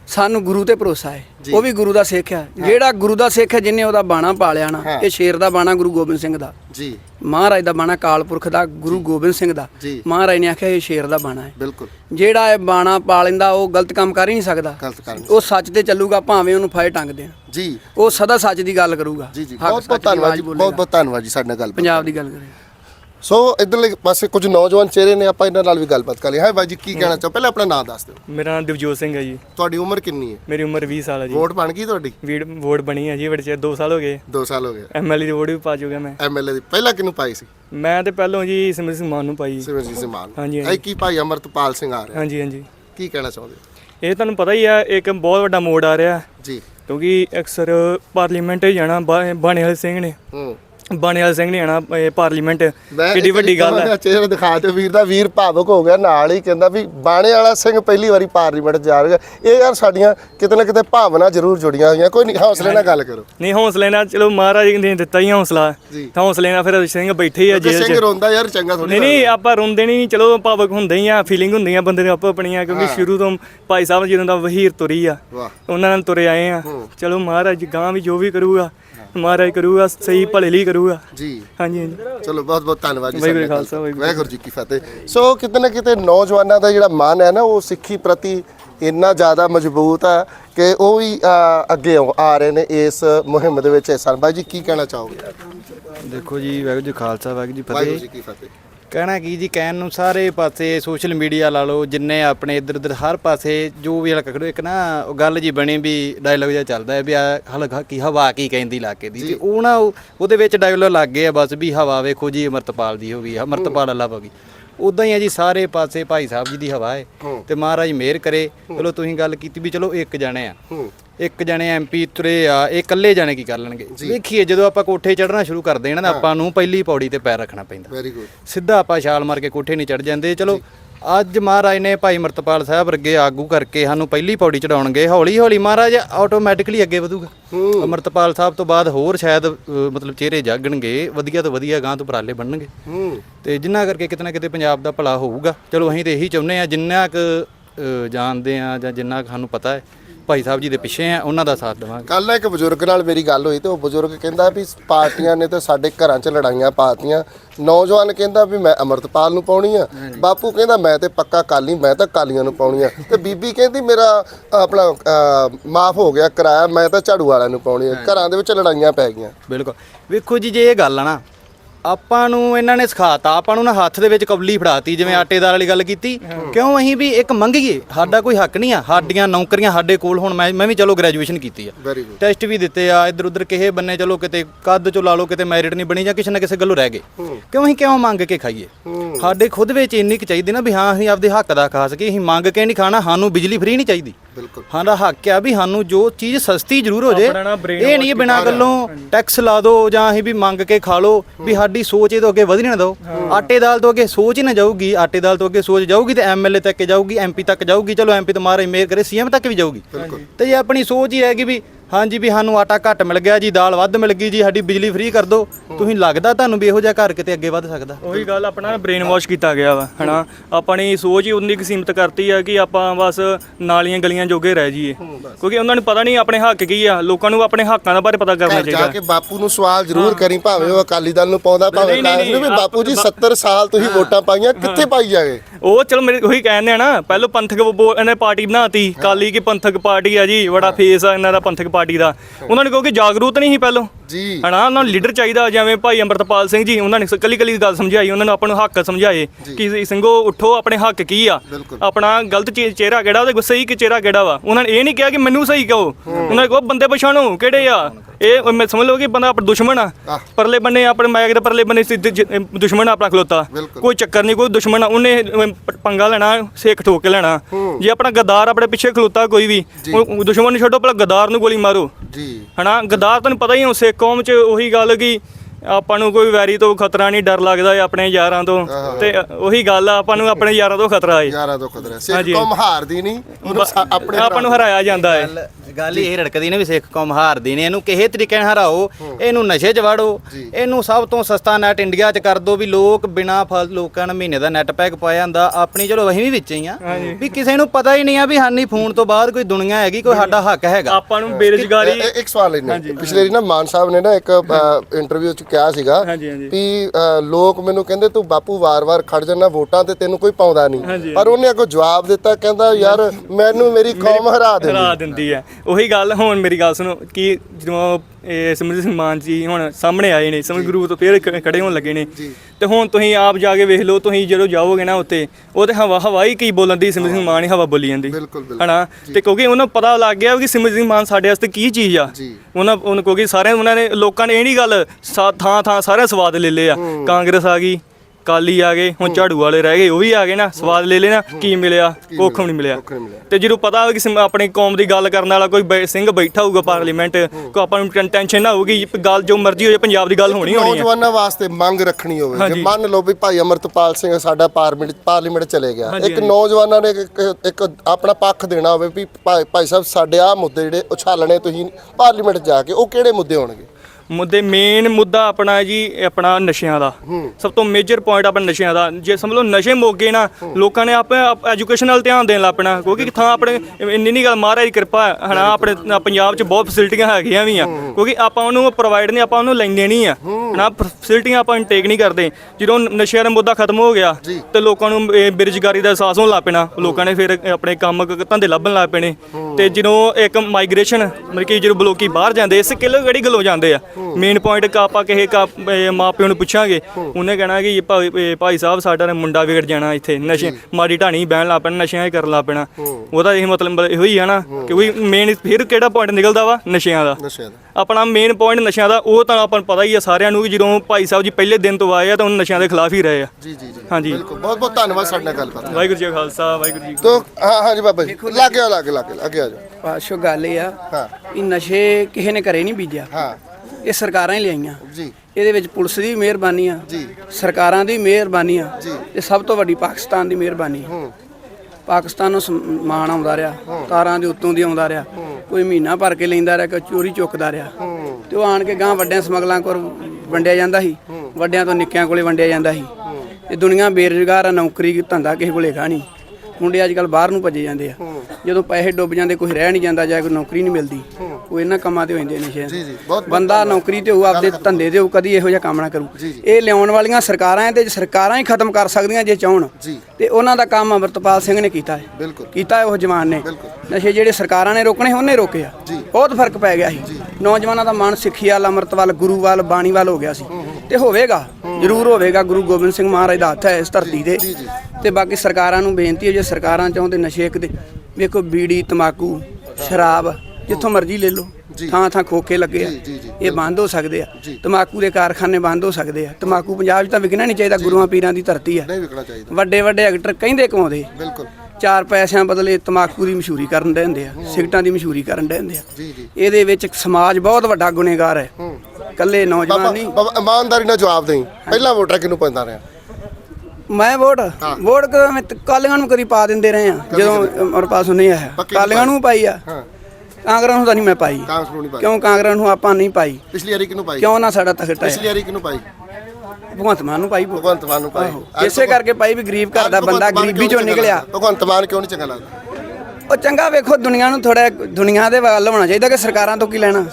ਸਾਨੂੰ ਗੁਰੂ ਤੇ ਭਰੋਸਾ ਹੈ। ਉਹ ਵੀ ਗੁਰੂ ਦਾ ਸਿੱਖ ਆ ਜਿਹੜਾ ਗੁਰੂ ਦਾ ਸਿੱਖ ਹੈ ਜਿਹਨੇ ਉਹਦਾ ਬਾਣਾ ਪਾਲਿਆ ਨਾ ਹਾਂ। ਇਹ ਸ਼ੇਰ ਦਾ ਬਾਣਾ ਗੁਰੂ ਗੋਬਿੰਦ ਸਿੰਘ ਦਾ। ਜੀ। ਮਹਾਰਾਜ ਦਾ ਬਾਣਾ ਕਾਲਪੁਰਖ ਦਾ ਗੁਰੂ ਗੋਬਿੰਦ ਸਿੰਘ ਦਾ। ਮਹਾਰਾਜ ਨੇ ਆਖਿਆ ਇਹ ਸ਼ੇਰ ਦਾ ਬਾਣਾ ਹੈ। ਬਿਲਕੁਲ। ਜਿਹੜਾ ਇਹ ਬਾਣਾ ਪਾ ਲੈਂਦਾ ਉਹ ਗਲਤ ਕੰਮ ਕਰ ਹੀ ਨਹੀਂ ਸਕਦਾ। ਉਹ ਸੱਚ ਤੇ ਚੱਲੂਗਾ ਭਾਵੇਂ ਉਹਨੂੰ ਫਾਇ ਟੰਗ ਦੇਣ। ਜੀ। ਉਹ ਸਦਾ ਸੱਚ ਦੀ ਗੱਲ ਕਰੂਗਾ। ਜੀ ਜੀ। ਬਹੁਤ ਬਹੁਤ ਧੰਨਵਾਦ ਜੀ। ਬਹੁਤ ਬਹੁਤ ਧੰਨਵਾਦ ਜੀ ਸਾਡੇ ਨਾਲ ਗੱਲ ਪੰਜਾਬ ਦੀ ਗੱਲ ਕਰੇ ਸੋ ਇਧਰਲੇ ਪਾਸੇ ਕੁਝ ਨੌਜਵਾਨ ਚਿਹਰੇ ਨੇ ਆਪਾਂ ਇਹਨਾਂ ਨਾਲ ਵੀ ਗੱਲਬਾਤ ਕਰ ਲਈ। ਹਾਂ ਬਾਈ ਜੀ ਕੀ ਕਹਿਣਾ ਚਾਹੋ? ਪਹਿਲਾਂ ਆਪਣਾ ਨਾਮ ਦੱਸ ਦਿਓ। ਮੇਰਾ ਨਾਮ ਦਿਵਜੋਤ ਸਿੰਘ ਹੈ ਜੀ। ਤੁਹਾਡੀ ਉਮਰ ਕਿੰਨੀ ਹੈ? ਮੇਰੀ ਉਮਰ 20 ਸਾਲ ਹੈ ਜੀ। ਵੋਟ ਬਣ ਗਈ ਤੁਹਾਡੀ? ਵੀਡ ਵੋਟ ਬਣੀ ਹੈ ਜੀ ਚਿਰ 2 ਸਾਲ ਹੋ ਗਏ। 2 ਸਾਲ ਹੋ ਗਏ। ਐਮਐਲਏ ਦੀ ਵੋਟ ਵੀ ਪਾ ਚੁੱਕਿਆ ਮੈਂ। ਐਮਐਲਏ ਦੀ। ਪਹਿਲਾਂ ਕਿਹਨੂੰ ਪਾਈ ਸੀ? ਮੈਂ ਤੇ ਪਹਿਲੋਂ ਜੀ ਸਿਮਰਜੀਤ ਸਿੰਘ ਮਾਨ ਨੂੰ ਪਾਈ। ਸਿਮਰਜੀਤ ਸਿੰਘ ਮਾਨ ਹਾਂਜੀ। ਇਹ ਕੀ ਭਾਈ ਅਮਰਤਪਾਲ ਸਿੰਘ ਆ ਰਿਹਾ? ਹਾਂਜੀ ਹਾਂਜੀ। ਕੀ ਕਹਿਣਾ ਚਾਹੁੰਦੇ ਹੋ? ਇਹ ਤੁਹਾਨੂੰ ਪਤਾ ਹੀ ਆ ਇੱਕ ਬਹੁਤ ਵੱਡਾ ਮੋੜ ਆ ਰਿਹਾ। ਜੀ। ਕਿਉਂਕਿ ਅਕਸਰ ਪਾਰਲੀਮੈਂਟ ਜਾਣਾ ਬਾਣੇ ਵਾਲੇ ਸਿੰਘ ਨੇ। ਹੂੰ। ਬਾਣੇ ਵਾਲੇ ਸਿੰਘ ਨੇ ਆਣਾ ਪਾਰਲੀਮੈਂਟ। ਕਿੱਡੀ ਵੱਡੀ ਗੱਲ ਹੈ ਚਿਹਰਾ ਦਿਖਾ ਦਿਓ ਵੀਰ ਦਾ ਵੀਰ ਭਾਵੁਕ ਹੋ ਗਿਆ ਨਾਲ ਹੀ ਕਹਿੰਦਾ ਵੀ ਬਾਣੇ ਵਾਲਾ ਸਿੰਘ ਪਹਿਲੀ ਵਾਰੀ ਪਾਰਲੀਮੈਂਟ ਜਾ ਰਿਹਾ। ਇਹ ਯਾਰ ਸਾਡੀਆਂ ਕਿਤੇ ਨਾ ਕਿਤੇ ਭਾਵਨਾ ਜ਼ਰੂਰ ਜੁੜੀਆਂ ਹੋਈਆਂ। ਕੋਈ ਨਹੀਂ ਹੌਸਲੇ ਨਾਲ ਗੱਲ ਕਰੋ। ਨਹੀਂ ਹੌਸਲੇ ਨਾਲ ਚਲੋ ਮਹਾਰਾਜ ਨੇ ਦਿੱਤਾ ਹੀ ਹੌਸਲਾ। ਤਾਂ ਹੌਸਲੇ ਨਾਲ ਫਿਰ ਸਿੰਘ ਬੈਠੇ ਆ ਜੇ ਜੇਲ੍ਹ ਸਿੰਘ ਰੋਂਦਾ ਯਾਰ ਚੰਗਾ ਥੋੜੀ ਨਹੀਂ ਨਹੀਂ ਆਪਾਂ ਰੋਂਦੇ ਨਹੀਂ ਚਲੋ ਭਾਵਕ ਹੁੰਦੇ ਹੀ ਆ ਫੀਲਿੰਗ ਹੁੰਦੀਆਂ ਬੰਦੇ ਦੇ ਆਪੋ ਆਪਣੀਆਂ ਕਿਉਂਕਿ ਸ਼ੁਰੂ ਤੋਂ ਭਾਈ ਸਾਹਿਬ ਜਦੋਂ ਦਾ ਵਹੀਰ ਤੁਰੀ ਆ। ਉਹਨਾਂ ਨਾਲ ਤੁਰੇ ਆਏ ਆ। ਚਲੋ ਮਹਾਰਾਜ ਗਾਂ ਵੀ ਜੋ ਵੀ ਕਰੂਗਾ ਮਹਾਰਾਜ ਕਰੂਗਾ ਸਹੀ ਭਲੇ ਲਈ ਕਰੂਗਾ। ਜੀ। ਹਾਂਜੀ ਹਾਂਜੀ। ਚਲੋ ਬਹੁਤ ਬਹੁਤ ਧੰਨਵਾਦ ਜੀ ਵਾਹਿਗੁਰੂ ਸਾਡੇ ਨਾਲ। ਖਾਲਸਾ, ਵਾਹਿਗੁਰੂ ਵਾਹਿਗੁਰੂ ਜੀ ਕੀ ਫਤਿਹ। ਸੋ ਕਿਤੇ ਨਾ ਕਿਤੇ ਨੌਜਵਾਨਾਂ ਦਾ ਜਿਹੜਾ ਮਨ ਹੈ ਨਾ ਉਹ ਸਿੱਖੀ ਪ੍ਰਤੀ ਇੰਨਾ ਜ਼ਿਆਦਾ ਮਜ਼ਬੂਤ ਹੈ ਕਿ ਉਹ ਵੀ ਅ, ਅੱਗੇ ਆ- ਆ ਰਹੇ ਨੇ ਇਸ ਮੁਹਿੰਮ ਦੇ ਵਿੱਚ ਬਾਈ ਜੀ ਕੀ ਕਹਿਣਾ ਚਾਹੋਗੇ? ਦੇਖੋ ਜੀ ਵਾਹਿਗੁਰੂ ਜੀ ਖਾਲਸਾ ਵਾਹਿਗੁਰੂ ਜੀ ਵਾਹਿਗੁਰੂ ਫਤਿਹ। ਜੀ ਕੀ ਫਤਿਹ। ਕਹਿਣਾ ਕੀ ਜੀ ਕਹਿਣ ਨੂੰ ਸਾਰੇ ਪਾਸੇ ਸੋਸ਼ਲ ਮੀਡੀਆ ਲਾ ਲਓ ਜਿੰਨੇ ਆਪਣੇ ਇੱਧਰ ਉੱਧਰ ਹਰ ਪਾਸੇ ਜੋ ਵੀ ਹਲਕਾ ਕਰੋ ਇੱਕ ਨਾ ਉਹ ਗੱਲ ਜੀ ਬਣੀ ਵੀ ਡਾਇਲੌਗ ਜਿਹਾ ਚੱਲਦਾ ਹੈ ਵੀ ਆ ਹਲਕਾ ਕੀ ਹਵਾ ਕੀ ਕਹਿੰਦੀ ਇਲਾਕੇ ਦੀ। ਤੇ ਉਹ ਨਾ ਉਹ- ਉਹਦੇ ਵਿੱਚ ਡਾਇਲੌਗ ਲੱਗ ਗਏ ਆ ਬਸ ਵੀ ਹਵਾ ਵੇਖੋ ਜੀ ਅਮਰਤਪਾਲ ਦੀ ਹੋ ਗਈ ਅਮਰਤਪਾਲ ਅੱਲਾ ਹੋ ਗਈ। ਉਦਾਂ ਹੀ ਆ ਜੀ ਸਾਰੇ ਪਾਸੇ ਭਾਈ ਸਾਹਿਬ ਜੀ ਦੀ ਹਵਾ ਹੈ ਤੇ ਮਹਾਰਾਜ ਮਿਹਰ ਕਰੇ। ਚਲੋ ਤੁਸੀਂ ਗੱਲ ਕੀਤੀ ਵੀ ਚਲੋ ਇੱਕ ਜਣੇ ਆ। ਇੱਕ ਜਣੇ ਐਮਪੀ ਤੁਰੇ ਆ ਇਹ ਇਕੱਲੇ ਜਣੇ ਕੀ ਕਰ ਲੈਣਗੇ? ਵੇਖੀਏ ਜਦੋਂ ਆਪਾਂ ਕੋਠੇ ਚੜ੍ਹਨਾ ਸ਼ੁਰੂ ਕਰਦੇ ਹਾਂ ਨਾ ਆਪਾਂ ਨੂੰ ਪਹਿਲੀ ਪੌੜੀ ਤੇ ਪੈਰ ਰੱਖਣਾ ਪੈਂਦਾ। ਵੈਰੀ ਗੁੱਡ ਸਿੱਧਾ ਆਪਾਂ ਛਾਲ ਮਾਰ ਕੇ ਕੋਠੇ ਨਹੀਂ ਚੜ ਜਾਂਦੇ। ਚਲੋ ਅੱਜ ਮਹਾਰਾਜ ਨੇ ਭਾਈ ਮਰਤਪਾਲ ਸਾਹਿਬ ਅੱਗੇ ਆਗੂ ਕਰਕੇ ਸਾਨੂੰ ਪਹਿਲੀ ਪੌੜੀ ਚੜਾਉਣਗੇ ਹੌਲੀ ਹੌਲੀ ਮਹਾਰਾਜ ਆਟੋਮੈਟਿਕਲੀ ਅੱਗੇ ਵਧੂਗਾ। ਅਮਰਤਪਾਲ ਸਾਹਿਬ ਤੋਂ ਬਾਅਦ ਹੋਰ ਸ਼ਾਇਦ ਮਤਲਬ ਚਿਹਰੇ ਜਾਗਣਗੇ। ਵਧੀਆ ਤੋਂ ਵਧੀਆ ਗਾਂ ਤੋਂ ਉਪਰਾਲੇ ਬਣਨਗੇ। ਤੇ ਜਿੰਨਾ ਕਰਕੇ ਕਿਤੇ ਨਾ ਕਿਤੇ ਪੰਜਾਬ ਦਾ ਭਲਾ ਹੋਊਗਾ। ਚਲੋ ਅਸੀਂ ਤੇ ਇਹੀ ਚਾਹੁੰਦੇ ਆ ਜਿੰਨਾ ਕੁ ਜਾਣਦੇ ਆ ਜਾਂ ਜਿੰਨਾ ਕੁ ਸਾਨੂੰ ਪਤਾ ਹੈ ਭਾਈ ਸਾਹਿਬ ਜੀ ਦੇ ਪਿੱਛੇ ਆ ਉਹਨਾਂ ਦਾ ਸਾਥ ਦੇਵਾਂਗੇ। ਕੱਲ ਇੱਕ ਬਜ਼ੁਰਗ ਨਾਲ ਮੇਰੀ ਗੱਲ ਹੋਈ ਤੇ ਉਹ ਬਜ਼ੁਰਗ ਕਹਿੰਦਾ ਵੀ ਪਾਰਟੀਆਂ ਨੇ ਤਾਂ ਸਾਡੇ ਘਰਾਂ 'ਚ ਲੜਾਈਆਂ ਪਾਤੀਆਂ ਨੌਜਵਾਨ ਕਹਿੰਦਾ ਵੀ ਮੈਂ ਅਮਰਤਪਾਲ ਨੂੰ ਪਾਉਣੀ ਆ। ਬਾਪੂ ਕਹਿੰਦਾ ਮੈਂ ਤੇ ਪੱਕਾ ਕਾਲੀ ਮੈਂ ਤਾਂ ਕਾਲੀਆਂ ਨੂੰ ਪਾਉਣੀ ਆ। ਤੇ ਬੀਬੀ ਕਹਿੰਦੀ ਮੇਰਾ ਆਪਣਾ ਮਾਫ ਹੋ ਗਿਆ ਕਿਰਾਇਆ ਮੈਂ ਤਾਂ ਝਾੜੂ ਵਾਲਿਆਂ ਨੂੰ ਪਾਉਣੀ ਆ। ਘਰਾਂ ਦੇ ਵਿੱਚ ਲੜਾਈਆਂ ਪੈ ਗਈਆਂ। ਬਿਲਕੁਲ। ਵੇਖੋ ਜੀ ਜੇ ਇਹ ਗੱਲ ਆ ਨਾ ਆਪਾਂ ਨੂੰ ਇਹਨਾਂ ਨੇ ਸਿਖਾਤਾ ਆਪਾਂ ਨੂੰ ਨਾ ਹੱਥ ਦੇ ਵਿੱਚ ਕਬਲੀ ਫੜਾਤੀ ਜਿਵੇਂ ਆਟੇ ਦਾਲ ਵਾਲੀ ਗੱਲ ਕੀਤੀ। ਕਿਉਂ ਅਸੀਂ ਵੀ ਇੱਕ ਮੰਗੀਏ? ਸਾਡਾ ਕੋਈ ਹੱਕ ਨਹੀਂ ਆ। ਸਾਡੀਆਂ ਨੌਕਰੀਆਂ ਸਾਡੇ ਕੋਲ ਹੁਣ ਮੈਂ ਮੈਂ ਵੀ ਚਲੋ ਗ੍ਰੈਜੂਏਸ਼ਨ ਕੀਤੀ ਆ। ਵੈਰੀ ਗੁੱਡ ਟੈਸਟ ਵੀ ਦਿੱਤੇ ਆ ਇੱਧਰ ਉੱਧਰ ਕਿਸੇ ਬੰਨੇ ਚਲੋ ਕਿਤੇ ਕੱਦ ਚੋਂ ਲਾ ਲਓ ਕਿਤੇ ਮੈਰਿਟ ਨਹੀਂ ਬਣੀ ਜਾਂ ਕਿਸੇ ਨਾ ਕਿਸੇ ਗੱਲੋਂ ਰਹਿ ਗਏ। ਕਿਉਂ ਅਸੀਂ ਕਿਉਂ ਮੰਗ ਕੇ ਖਾਈਏ? ਸਾਡੇ ਖੁਦ ਵਿੱਚ ਇੰਨੀ ਕੁ ਚਾਹੀਦੀ ਨਾ ਵੀ ਹਾਂ ਅਸੀਂ ਆਪਦੇ ਹੱਕ ਦਾ ਖਾ ਸਕੀਏ ਅਸੀਂ ਮੰਗ ਕੇ ਨਹੀਂ ਖਾਣਾ ਸਾਨੂੰ ਬਿਜਲੀ ਫ੍ਰੀ ਨਹੀਂ ਚਾਹੀਦੀ। ਬਿਲਕੁਲ। ਸਾਡਾ ਹੱਕ ਆ ਵੀ ਸਾਨੂੰ ਜੋ ਚੀਜ਼ ਸਸਤੀ ਜ਼ਰੂਰ ਹੋ ਜੇ ਇਹ ਨਹੀਂ ਬਿਨਾਂ ਗੱਲੋਂ ਟੈਕਸ ਲਾ ਦਿਓ ਜਾਂ ਅਸੀਂ ਵੀ ਮੰਗ ਕੇ ਖਾ ਲਓ ਵੀ ਸਾਡੀ ਸੋਚ ਇਹ ਤੋਂ ਅੱਗੇ ਵਧੀ ਨਾ ਦਿਓ ਆਟੇ ਦਾਲ ਤੋਂ ਅੱਗੇ ਸੋਚ ਹੀ ਨਾ ਜਾਊਗੀ ਆਟੇ ਦਾਲ ਤੋਂ ਅੱਗੇ ਸੋਚ ਜਾਊਗੀ ਤੇ ਐਮਐਲਏ ਤੱਕ ਜਾਊਗੀ ਐਮਪੀ ਤੱਕ ਜਾਊਗੀ ਚਲੋ ਐਮਪੀ ਤੋਂ ਮਾਰੇ ਮੇਰ ਕਰੇ ਸੀਐਮ ਤੱਕ ਵੀ ਜਾਊਗੀ। ਤੇ ਜੇ ਆਪਣੀ ਸੋਚ ਹੀ ਰਹੇਗੀ ਵੀ ਹਾਂਜੀ ਵੀ ਸਾਨੂੰ ਆਟਾ ਘੱਟ ਮਿਲ ਗਿਆ ਜੀ ਦਾਲ ਵੱਧ ਮਿਲ ਗਈ ਜੀ ਸਾਡੀ ਬਿਜਲੀ ਫ੍ਰੀ ਕਰ ਦਿਓ। ਤੁਸੀਂ ਲੱਗਦਾ ਤੁਹਾਨੂੰ ਵੀ ਇਹੋ ਜਿਹਾ ਘਰ ਕਿਤੇ ਅੱਗੇ ਵੱਧ ਸਕਦਾ? ਉਹੀ ਗੱਲ ਆਪਣਾ ਬ੍ਰੇਨ ਵਾਸ਼ ਕੀਤਾ ਗਿਆ ਵਾ ਹਨਾ? ਆਪਣੀ ਸੋਚ ਹੀ ਉਨੀ ਕੁ ਸੀਮਤ ਕਰਤੀ ਆ ਕਿ ਆਪਾਂ ਬਸ ਨਾਲੀਆਂ ਗਲੀਆਂ ਜੋਗੇ ਰਹਿ ਜਾਈਏ। ਕਿਉਂਕਿ ਉਹਨਾਂ ਨੂੰ ਪਤਾ ਨਹੀਂ ਆਪਣੇ ਹੱਕ ਕੀ ਆ ਲੋਕਾਂ ਨੂੰ ਆਪਣੇ ਹੱਕਾਂ ਦਾ ਬਾਰੇ ਪਤਾ ਕਰਨਾ ਘਰ ਜਾ ਚਾਹੀਦਾ। ਕੇ ਬਾਪੂ ਨੂੰ ਸਵਾਲ ਜ਼ਰੂਰ ਕਰੀ ਭਾਵੇਂ ਉਹ ਅਕਾਲੀ ਦਲ ਨੂੰ ਪਾਉਂਦਾ ਭਾਵੇਂ ਨਹੀਂ, ਨਹੀਂ, ਕਾਂਗਰਸ ਨੂੰ ਵੀ। ਨਹੀਂ, ਬਾਪੂ ਜੀ 70 ਸਾਲ ਤੁਸੀਂ ਵੋਟਾਂ ਪਾਈਆਂ ਕਿੱਥੇ ਪਾਈ ਜਾਗੇ? ਉਹ ਚਲੋ ਮੇਰੇ ਉਹੀ ਕਹਿੰਦੇ ਆ ਨਾ ਪਹਿਲਾਂ ਪੰਥਕ ਇਹਨੇ ਪਾਰਟੀ ਬਣਾਤੀ ਕਾਲੀ ਕੀ ਪੰਥਕ ਪਾਰਟੀ ਆ ਜੀ ਬੜਾ ਫੇਸ ਆ ਇਹਨਾਂ ਦਾ ਪੰਥਕ ਪਾਰਟੀ ਦਾ। ਉਹਨਾਂ ਨੇ ਕਿਉਂਕਿ ਜਾਗਰੂਕ ਨਹੀਂ ਸੀ ਪਹਿਲੋਂ। ਜੀ। ਹਨਾ ਉਹਨਾਂ ਨੂੰ ਲੀਡਰ ਚਾਹੀਦਾ ਜਿਵੇਂ ਭਾਈ ਅੰਮ੍ਰਿਤਪਾਲ ਸਿੰਘ ਜੀ ਉਹਨਾਂ ਨੇ ਕੱਲੀ ਕੱਲੀ ਗੱਲ ਸਮਝਾਈ ਉਹਨਾਂ ਨੂੰ ਆਪਾਂ ਨੂੰ ਹੱਕ ਸਮਝਾਏ ਕਿ ਸਿੰਘੋ ਉੱਠੋ ਆਪਣੇ ਹੱਕ ਕੀ ਆ। ਆਪਣਾ ਗਲਤ ਚਿਹਰਾ ਕਿਹੜਾ ਉਹਦੇ ਸਹੀ ਕਿ ਚਿਹਰਾ ਕਿਹੜਾ ਵਾ? ਉਹਨਾਂ ਨੇ ਇਹ ਨਹੀਂ ਕਿਹਾ ਕਿ ਮੈਨੂੰ ਸਹੀ ਕਹੋ। ਉਹਨਾਂ ਨੇ ਕਹੋ ਬੰਦੇ ਪਛਾਣੋ ਕਿਹੜੇ ਆ? ਇਹ ਮੈਂ ਸਮਝ ਲਓ ਕਿ ਬੰਦਾ ਆਪਣਾ ਦੁਸ਼ਮਣ ਆ। ਪਰਲੇ ਬੰਨੇ ਆਪਣੇ ਮੈਗ ਦੇ ਪਰਲੇ ਬੰਨੇ ਦੁਸ਼ਮਣ ਆਪਣਾ ਖਲੋਤਾ। ਕੋਈ ਚੱਕਰ ਨਹੀਂ ਕੋਈ ਦੁਸ਼ਮਣ ਆ ਉਹਨੇ ਪੰਗਾ ਲੈਣਾ ਸੇਖ ਠੋਕ ਕੇ ਲੈਣਾ। ਜੇ ਆਪਣਾ ਗਦਾਰ ਆਪਣੇ ਪਿੱਛੇ ਖਲੋਤਾ ਕੋਈ ਵੀ ਦੁਸ਼ਮਣ ਨੂੰ ਛੱਡੋ ਪਹਿਲਾਂ ਗਦਾਰ ਨੂੰ ਗੋਲੀ ਮਾਰੋ। ਜੀ। ਹਨਾ ਗਦਾਰ ਤੁਹਾਨੂੰ ਪਤਾ ਹੀ ਹੈ ਸਿੱਖ ਕੌਮ 'ਚ ਉਹੀ ਗੱਲ ਗਈ ਆਪਾਂ ਨੂੰ ਕੋਈ ਵੈਰੀ ਤੋਂ ਖਤਰਾ ਨਹੀਂ ਡਰ ਲੱਗਦਾ ਹੈ ਆਪਣੇ ਯਾਰਾਂ ਤੋਂ। ਤੇ ਉਹੀ ਗੱਲ ਆ ਆਪਾਂ ਨੂੰ ਆਪਣੇ ਯਾਰਾਂ ਤੋਂ ਖਤਰਾ ਹੈ। ਯਾਰਾਂ ਤੋਂ ਖਤਰਾ ਸਿੱਖ। ਕੌਮ ਹਾਰਦੀ ਨਹੀਂ ਉਹਨੂੰ ਸਾ- ਆਪਣੇ ਆਪਾਂ ਨੂੰ ਹਰਾਇਆ ਜਾਂਦਾ ਹੈ। ਗੱਲ ਗੱਲ ਇਹ ਰੜਕਦੀ ਨੇ ਵੀ ਸਿੱਖ ਕੌਮ ਹਾਰਦੀ ਨੇ ਇਹਨੂੰ ਕਿਸੇ ਤਰੀਕੇ ਨਾਲ ਹਰਾਓ ਇਹਨੂੰ ਨਸ਼ੇ 'ਚ ਵੜੋ। ਇਹਨੂੰ ਸਭ ਤੋਂ ਸਸਤਾ ਨੈਟ ਇੰਡੀਆ 'ਚ ਕਰ ਦੋ ਵੀ ਲੋਕ ਬਿਨਾ ਫਲ ਲੋਕਾਂ ਨੂੰ ਮਹੀਨੇ ਦਾ ਨੈਟ ਪੈਕ ਪਾਇਆ ਜਾਂਦਾ ਆਪਣੀ ਚਲੋ ਅਸੀਂ ਵੀ ਵਿੱਚ ਹੀ ਆ ਵੀ ਕਿਸੇ ਨੂੰ ਪਤਾ ਹੀ ਨਹੀਂ ਆ ਵੀ ਹਾਨੀ ਫੋਨ ਤੋਂ ਬਾਅਦ ਕੋਈ ਦੁਨੀਆ ਹੈਗੀ ਕੋਈ ਸਾਡਾ ਹੱਕ ਹੈਗਾ। ਆਪਾਂ ਨੂੰ ਬੇਰੁਜ਼ਗਾਰੀ ਇਹ- ਇਹ- ਇੱਕ ਸਵਾਲ ਇਹਨੇ। ਪਿਛਲੇ ਦਿਨ ਨਾ ਮਾਨ ਸਾਹਿਬ ਨੇ ਨਾ ਇੱਕ ਇੰਟਰਵਿਊ ਚ ਕਿਹਾ ਸੀਗਾ ਹਾਂਜੀ, ਹਾਂਜੀ। ਵੀ ਅ, ਲੋਕ ਮੈਨੂੰ ਕਹਿੰਦੇ ਤੂੰ ਬਾਪੂ ਵਾਰ-ਵਾਰ ਖੜ ਜਾਣਾ ਵੋਟਾਂ ਤੇ ਤੈਨੂੰ ਕੋਈ ਪਾਉਂਦਾ ਨਹੀਂ ਹਾਂਜੀ। ਪਰ ਉਹਨੇ ਅੱਗੋਂ ਜਵਾਬ ਦਿੱਤਾ ਕਹਿੰਦਾ ਯਾਰ ਮੈਨੂੰ ਮੇਰੀ ਕੌਮ ਹਰਾ ਦੇਣੀ ਹਰਾ ਦਿੰਦੀ ਹੈ ਉਹੀ ਗੱਲ ਹੁਣ ਮੇਰੀ ਗੱਲ ਸੁਣੋ ਕਿ ਜਦੋਂ ਇਹ ਸਿਮਰਜੀਤ ਸਿੰਘ ਮਾਨ ਜੀ ਹੁਣ ਸਾਹਮਣੇ ਆਏ ਨੇ ਸਮਝ ਗੁਰੂ ਤੋਂ ਫੇਰ ਖ- ਖੜੇ ਹੋਣ ਲੱਗੇ ਨੇ। ਤੇ ਹੁਣ ਤੁਸੀਂ ਆਪ ਜਾ ਕੇ ਵੇਖ ਲਓ ਤੁਸੀਂ ਜਦੋਂ ਜਾਓਗੇ ਨਾ ਉੱਤੇ ਉਹ ਤੇ ਹਵਾ ਹਵਾਈ ਕੀ ਬੋਲਣ ਦੀ ਸਿਮਰਜੀਤ ਸਿੰਘ ਮਾਨ ਹੀ ਹਵਾ ਬੋਲੀ ਜਾਂਦੀ। ਬਿਲਕੁਲ, ਬਿਲਕੁਲ। ਹਨਾ? ਤੇ ਕਿਉਂਕਿ ਉਹਨਾਂ ਨੂੰ ਪਤਾ ਲੱਗ ਗਿਆ ਕਿ ਸਿਮਰਜੀਤ ਸਿੰਘ ਮਾਨ ਸਾਡੇ ਵਾਸਤੇ ਕੀ ਚੀਜ਼ ਆ। ਜੀ। ਉਹਨਾਂ ਉਹਨਾਂ ਕਿਉਂਕਿ ਸਾਰੇ ਉਹਨਾਂ ਨੇ ਲੋਕਾਂ ਨੇ ਇਹ ਨਹੀਂ ਗੱਲ ਸਾ- ਥਾਂ ਥਾਂ ਸਾਰੇ ਸਵਾਦ ਲੈ ਲਏ ਆ। ਕਾਂਗਰਸ ਆ ਗਈ ਕਾਲੀ ਆ ਗਏ ਹੁਣ ਝਾੜੂ ਵਾਲੇ ਰਹਿ ਗਏ ਉਹ ਵੀ ਆ ਗਏ ਨਾ ਸਵਾਦ ਲੈ ਲੈਣਾ ਕੀ ਮਿਲਿਆ ਕੁੱਖ ਵੀ ਨਹੀਂ ਮਿਲਿਆ ਕੁੱਖ ਨਹੀਂ ਮਿਲਿਆ। ਤੇ ਜਦੋਂ ਪਤਾ ਹੋਵੇ ਕਿ ਆਪਣੀ ਕੌਮ ਦੀ ਗੱਲ ਕਰਨ ਵਾਲਾ ਕੋਈ ਬੈ- ਸਿੰਘ ਬੈਠਾ ਹੋਊਗਾ ਪਾਰਲੀਮੈਂਟ ਕੋ ਆਪਾਂ ਨੂੰ ਟੈਨ- ਟੈਨਸ਼ਨ ਨਾ ਹੋਊਗੀ ਗੱਲ ਜੋ ਮਰਜ਼ੀ ਹੋ ਜਾਏ ਪੰਜਾਬ ਦੀ ਗੱਲ ਹੋਣੀ ਹੋਣੀ ਹੈ ਨੌਜਵਾਨਾਂ ਵਾਸਤੇ ਮੰਗ ਰੱਖਣੀ ਹੋਵੇ। ਜੇ ਹਾਂਜੀ। ਮੰਨ ਲਓ ਵੀ ਭਾਈ ਅਮਰਤਪਾਲ ਸਿੰਘ ਸਾਡਾ ਪਾਰਲੀਮੈਂਟ ਪਾਰਲੀਮੈਂਟ ਚਲੇ ਗਿਆ। ਇੱਕ ਨੌਜਵਾਨਾਂ ਨੇ ਇੱਕ- ਇੱਕ- ਇੱਕ ਆਪਣਾ ਪੱਖ ਦੇਣਾ ਹੋਵੇ ਵੀ ਭਾਈ ਭਾਈ ਸਾਹਿਬ ਸਾਡੇ ਆ ਮੁੱਦੇ ਜਿਹੜੇ ਉਛਾਲਣੇ ਤੁਸੀਂ ਪਾਰਲੀਮੈਂਟ ਜਾ ਕੇ ਉਹ ਕਿਹੜੇ ਮੁੱਦੇ ਹੋਣਗੇ? ਮੁੱਦੇ ਮੇਨ ਮੁੱਦਾ ਆਪਣਾ ਜੀ ਇਹ ਆਪਣਾ ਨਸ਼ਿਆਂ ਦਾ। ਸਭ ਤੋਂ ਮੇਜਰ ਪੁਆਇੰਟ ਆਪਣਾ ਨਸ਼ਿਆਂ ਦਾ। ਜੇ ਸਮਝ ਲਓ ਨਸ਼ੇ ਮੋਗੇ ਨਾ ਲੋਕਾਂ ਨੇ ਆਪੇ ਐਜੂਕੇਸ਼ਨ ਵੱਲ ਧਿਆਨ ਦੇਣ ਲੱਪਣਾ ਕਿਉਂਕਿ ਥਾਂ ਆਪਣੇ ਇੰਨੀ ਨਹੀਂ ਗੱਲ ਮਹਾਰਾਜ ਦੀ ਕਿਰਪਾ ਹੈ, ਹਨਾ ਆਪਣੇ ਪੰਜਾਬ 'ਚ ਬਹੁਤ ਫੈਸਿਲਿਟੀਆਂ ਹੈਗੀਆਂ ਵੀ ਆ। ਕਿਉਂਕਿ ਆਪਾਂ ਉਹਨੂੰ ਪ੍ਰੋਵਾਈਡ ਨਹੀਂ ਆਪਾਂ ਉਹਨੂੰ ਲੈਂਦੇ ਨਹੀਂ ਆ। ਹਨਾ ਫੈਸਿਲਿਟੀਆਂ ਆਪਾਂ ਇਨਟੇਕ ਨਹੀਂ ਕਰਦੇ। ਜਦੋਂ ਨਸ਼ਿਆਂ ਦਾ ਮੁੱਦਾ ਖਤਮ ਹੋ ਗਿਆ ਤੇ ਲੋਕਾਂ ਨੂੰ ਬੇਰੁਜ਼ਗਾਰੀ ਦਾ ਅਹਿਸਾਸ ਹੋਣ ਲੱਗ ਪੈਣਾ। ਲੋਕਾਂ ਨੇ ਫਿਰ ਆਪਣੇ ਕੰਮ ਧੰਦੇ ਲੱਭਣ ਲੱਗ ਪੈਣੇ। ਤੇ ਜਦੋਂ ਇੱਕ ਮਾਈਗ੍ਰੇਸ਼ਨ ਮਤਲਬ ਕਿ ਜਦੋਂ ਬਲੋਕੀ ਬਾਹਰ ਜਾਂਦੇ ਇਸ ਕਿਲੋ ਕਿਹੜੀ ਗੱਲੋਂ ਜਾਂਦੇ ਆ? ਮੇਨ ਪੁਆਇੰਟ ਕਾ ਆਪਾਂ ਕਿਸੇ ਕਾ ਇਹ ਮਾਪਿਆਂ ਨੂੰ ਪੁੱਛਾਂਗੇ ਉਹਨੇ ਕਹਿਣਾ ਕਿ ਇਹ ਭਾਈ ਇਹ ਭਾਈ ਸਾਹਿਬ ਸਾਡਾ ਨਾ ਮੁੰਡਾ ਵਿਗੜ ਜਾਣਾ ਇੱਥੇ ਨਸ਼ੇ ਮਾੜੀ ਢਾਣੀ ਬਹਿਣ ਲੱਗ ਪੈਣਾ ਨਸ਼ਿਆਂ ਹੀ ਕਰਨ ਲੱਗ ਪੈਣਾ। ਉਹਦਾ ਇਹ ਮਤਲਬ ਇਹੋ ਹੀ ਆ ਨਾ ਕਿ ਵੀ ਮੇਨ ਫਿਰ ਕਿਹੜਾ ਪੁਆਇੰਟ ਨਿਕਲਦਾ ਵਾ? ਨਸ਼ਿਆਂ ਦਾ। ਨਸ਼ਿਆਂ ਦਾ। ਆਪਣਾ ਮੇਨ ਪੁਆਇੰਟ ਨਸ਼ਿਆਂ ਦਾ ਉਹ ਤਾਂ ਆਪਾਂ ਨੂੰ ਪਤਾ ਹੀ ਆ ਸਾਰਿਆਂ ਨੂੰ ਕਿ ਜਦੋਂ ਭਾਈ ਸਾਹਿਬ ਜੀ ਪਹਿਲੇ ਦਿਨ ਤੋਂ ਆਏ ਆ ਤਾਂ ਉਹ ਨਸ਼ਿਆਂ ਦੇ ਖਿਲਾਫ ਹੀ ਰਹੇ ਆ। ਜੀ ਜੀ ਜੀ। ਹਾਂਜੀ। ਬਿਲਕੁਲ। ਬਹੁਤ ਬਹੁਤ ਧੰਨਵਾਦ ਸਾਡੇ ਨਾਲ ਗੱਲ ਕਰਨ ਲਈ। ਵਾਹਿਗੁਰੂ ਜੀ ਕਾ ਖਾਲਸਾ ਵਾਹਿਗੁਰੂ ਜੀ ਕੀ ਤੋ ਹਾਂ ਹਾਂ ਜੀ ਬਾਬਾ ਜੀ। ਲੱਗੇ ਆ ਲੱਗੇ ਲੱਗੇ ਲੱਗੇ ਆ ਜਾਓ। ਪਾਸ਼ੋ ਗੱਲ ਇਹ ਆ ਹਾਂ। ਵੀ ਨਸ਼ੇ ਕਿਸੇ ਨੇ ਘਰੇ ਨਹੀਂ ਬੀਜਿਆ। ਹਾਂ। ਇਹ ਸਰਕਾਰਾਂ ਹੀ ਲਿਆਈਆਂ। ਜੀ। ਇਹਦੇ ਵਿੱਚ ਪੁਲਿਸ ਦੀ ਮਿਹਰਬਾਨੀ ਆ। ਜੀ। ਸਰਕਾਰਾਂ ਦੀ ਮਿਹਰਬਾਨੀ ਆ। ਜੀ। ਤੇ ਸਭ ਤੋਂ ਵੱਡੀ ਪਾਕਿਸਤਾਨ ਦੀ ਮਿਹਰਬਾਨੀ ਆ। ਹੂੰ। ਪਾਕਿਸਤਾਨ ਨੂੰ ਸਮਾਨ ਆਉਂਦਾ ਰਿਹਾ। ਤਾਰਾਂ ਦੇ ਉੱਤੋਂ ਦੀ ਆਉਂਦਾ ਰਿਹਾ। ਕੋਈ ਮਹੀਨਾ ਭਰ ਕੇ ਲੈਂਦਾ ਰਿਹਾ ਕੋਈ ਚੋਰੀ ਚੁੱਕਦਾ ਰਿਹਾ। ਤੇ ਉਹ ਆਣ ਕੇ ਗਾਂ ਵੱਡਿਆਂ ਸਮਗਲਾਂ ਕੋਲ ਵੰਡਿਆ ਜਾਂਦਾ ਸੀ। ਵੱਡਿਆਂ ਤੋਂ ਨਿੱਕਿਆਂ ਕੋਲੇ ਵੰਡਿਆ ਜਾਂਦਾ ਸੀ। ਇਹ ਦੁਨੀਆ ਬੇਰੁਜ਼ਗਾਰ ਆ ਨੌਕਰੀ ਧੰਦਾ ਕਿਸੇ ਕੋਲੇ ਨਹੀਂ। ਮੁੰਡੇ ਅੱਜ ਕੱਲ ਬਾਹਰ ਨੂੰ ਭੱਜੇ ਜਾਂਦੇ ਆ। ਜਦੋਂ ਪੈਸੇ ਡੁੱਬ ਜਾਂਦੇ ਕੋਈ ਰਹਿ ਨਹੀਂ ਜਾਂਦਾ ਜਾਂ ਕੋਈ ਨੌਕਰੀ ਨਹੀਂ ਮਿਲਦੀ। ਉਹ ਇਹਨਾਂ ਕੰਮਾਂ ਤੇ ਹੋ ਜਾਂਦੇ ਨਸ਼ੇ ਜੀ ਜੀ ਬਹੁਤ ਬੰਦਾ ਨੌਕਰੀ ਤੇ ਹੋਊ ਆਪਦੇ ਧੰਦੇ ਤੇ ਹੋਊ ਕਦੀ ਇਹੋ ਜਿਹਾ ਕੰਮ ਨਾ ਕਰੂ। ਇਹ ਲਿਆਉਣ ਵਾਲੀਆਂ ਸਰਕਾਰਾਂ ਤੇ ਸਰਕਾਰਾਂ ਹੀ ਖਤਮ ਕਰ ਸਕਦੀਆਂ ਜੇ ਚਾਹਣ। ਤੇ ਉਹਨਾਂ ਦਾ ਕੰਮ ਅਮਰਤਪਾਲ ਸਿੰਘ ਨੇ ਕੀਤਾ ਹੈ। ਬਿਲਕੁਲ। ਕੀਤਾ ਉਹ ਜਵਾਨ ਨੇ। ਨਸ਼ੇ ਜਿਹੜੇ ਸਰਕਾਰਾਂ ਨੇ ਰੋਕਣੇ ਉਹਨੇ ਰੋਕੇ ਆ। ਬਹੁਤ ਫ਼ਰਕ ਪੈ ਗਿਆ ਸੀ। ਨੌਜਵਾਨਾਂ ਦਾ ਮਨ ਸਿੱਖੀ ਵੱਲ ਅੰਮ੍ਰਿਤ ਵੱਲ ਗੁਰੂ ਵੱਲ ਬਾਣੀ ਵੱਲ ਹੋ ਗਿਆ ਸੀ ਤੇ ਹੋਵੇਗਾ। ਜ਼ਰੂਰ ਹੋਵੇਗਾ। ਗੁਰੂ ਗੋਬਿੰਦ ਸਿੰਘ ਮਹਾਰਾਜ ਦਾ ਹੱਥ ਹੈ ਇਸ ਧਰਤੀ ਤੇ। ਤੇ ਬਾਕੀ ਸਰਕਾਰਾਂ ਨੂੰ ਬੇਨਤੀ ਹੈ ਜੇ ਸਰਕਾਰਾਂ ਚਾਹੁੰਦੇ ਨਸ਼ੇ ਇੱਕ ਦੇ ਵੇਖੋ ਬੀੜੀ ਤਮਾਕੂ ਸ਼ਰਾਬ ਜਿੱਥੋਂ ਮਰਜ਼ੀ ਲੈ ਲਓ। ਥਾਂ ਥਾਂ ਖੋਕੇ ਲੱਗੇ ਆ। ਇਹ ਬੰਦ ਹੋ ਸਕਦੇ ਆ। ਤਮਾਕੂ ਦੇ ਕਾਰਖਾਨੇ ਬੰਦ ਹੋ ਸਕਦੇ ਆ। ਤਮਾਕੂ ਪੰਜਾਬ 'ਚ ਤਾਂ ਵਿਕਣਾ ਨਹੀਂ ਚਾਹੀਦਾ ਗੁਰੂਆਂ ਪੀਰਾਂ ਦੀ ਧਰਤੀ ਆ। ਨਹੀਂ ਵਿਕਣਾ ਚਾਹੀਦਾ। ਵੱਡੇ ਵੱਡੇ ਐਕਟਰ ਕਹਿੰਦੇ ਕਮਾਉਂਦੇ ਬਿਲਕੁਲ। ਚਾਰ ਪੈਸਿਆਂ ਬਦਲੇ ਤਮਾਕੂ ਦੀ ਮਸ਼ਹੂਰੀ ਕਰਨ ਦੇ ਹੁੰਦੇ ਆ ਸਿਗਰਟਾਂ ਦੀ ਮਸ਼ਹੂਰੀ ਕਰਨ ਦੇ ਹੁੰਦੇ ਆ। ਇਹਦੇ ਵਿੱਚ ਸਮਾਜ ਬਹੁਤ ਵੱਡਾ ਗੁਨੇਗਾਰ ਹੈ। ਕੱਲੇ ਨੌਜਵਾਨ ਨਹੀਂ। ਬਾਬਾ ਇਮਾਨਦਾਰੀ ਨਾਲ ਜਵਾਬ ਦੇਈ। ਪਹਿਲਾ ਵੋਟਰ ਕਿਹਨੂੰ ਪੈਂਦਾ ਰਿਹਾ? ਮੈਂ ਵੋਟ ਵੋਟ ਕਾਲੀਆਂ ਨੂੰ ਕਦੀ ਪਾ ਦਿੰਦੇ ਰਹੇ ਆ ਜਦੋਂ ਅਮਰ ਪਾਸ ਨਹੀਂ ਆਇਆ। ਕਾਲੀਆਂ ਨੂੰ ਪਾਈ ਆ। ਕਾਂਗਰਸ ਨੂੰ ਤਾਂ ਨਹੀਂ ਮੈਂ ਪਾਈ। ਕਾਂਗਰਸ ਨੂੰ ਨਹੀਂ ਪਾਈ। ਕਿਉਂ ਕਾਂਗਰਸ ਨੂੰ ਆਪਾਂ ਨਹੀਂ ਪਾਈ? ਪਿਛਲੀ ਵਾਰੀ ਕਿਹਨੂੰ ਪਾਈ? ਕਿਉਂ ਨਾ ਸਾਡਾ ਤਖਤ ਹੈ ਪਿਛਲੀ ਵਾਰੀ ਕਿਹਨੂੰ ਪਾਈ? ਭਗਵੰਤ ਮਾਨ ਨੂੰ ਪਾਈ। ਭਗਵੰਤ ਮਾਨ ਨੂੰ ਪਾਈ। ਇਸੇ ਕਰਕੇ ਪਾਈ ਵੀ ਗਰੀਬ ਘਰ ਦਾ ਬੰਦਾ ਗਰੀਬੀ ਚੋਂ ਨਿਕਲਿਆ। ਭਗਵੰਤ ਮਾਨ ਕਿਉਂ ਨਹੀਂ ਚੰਗਾ ਲੱਗਦਾ? ਉਹ ਚੰਗਾ ਵੇਖੋ ਦੁਨੀਆ ਨੂੰ ਥੋੜਾ ਦੁਨੀਆ ਦੇ ਵੱਲ ਹੋਣਾ ਚਾਹੀਦਾ ਕਿ ਸਰਕਾਰਾਂ ਤੋਂ ਕੀ ਲੈਣਾ।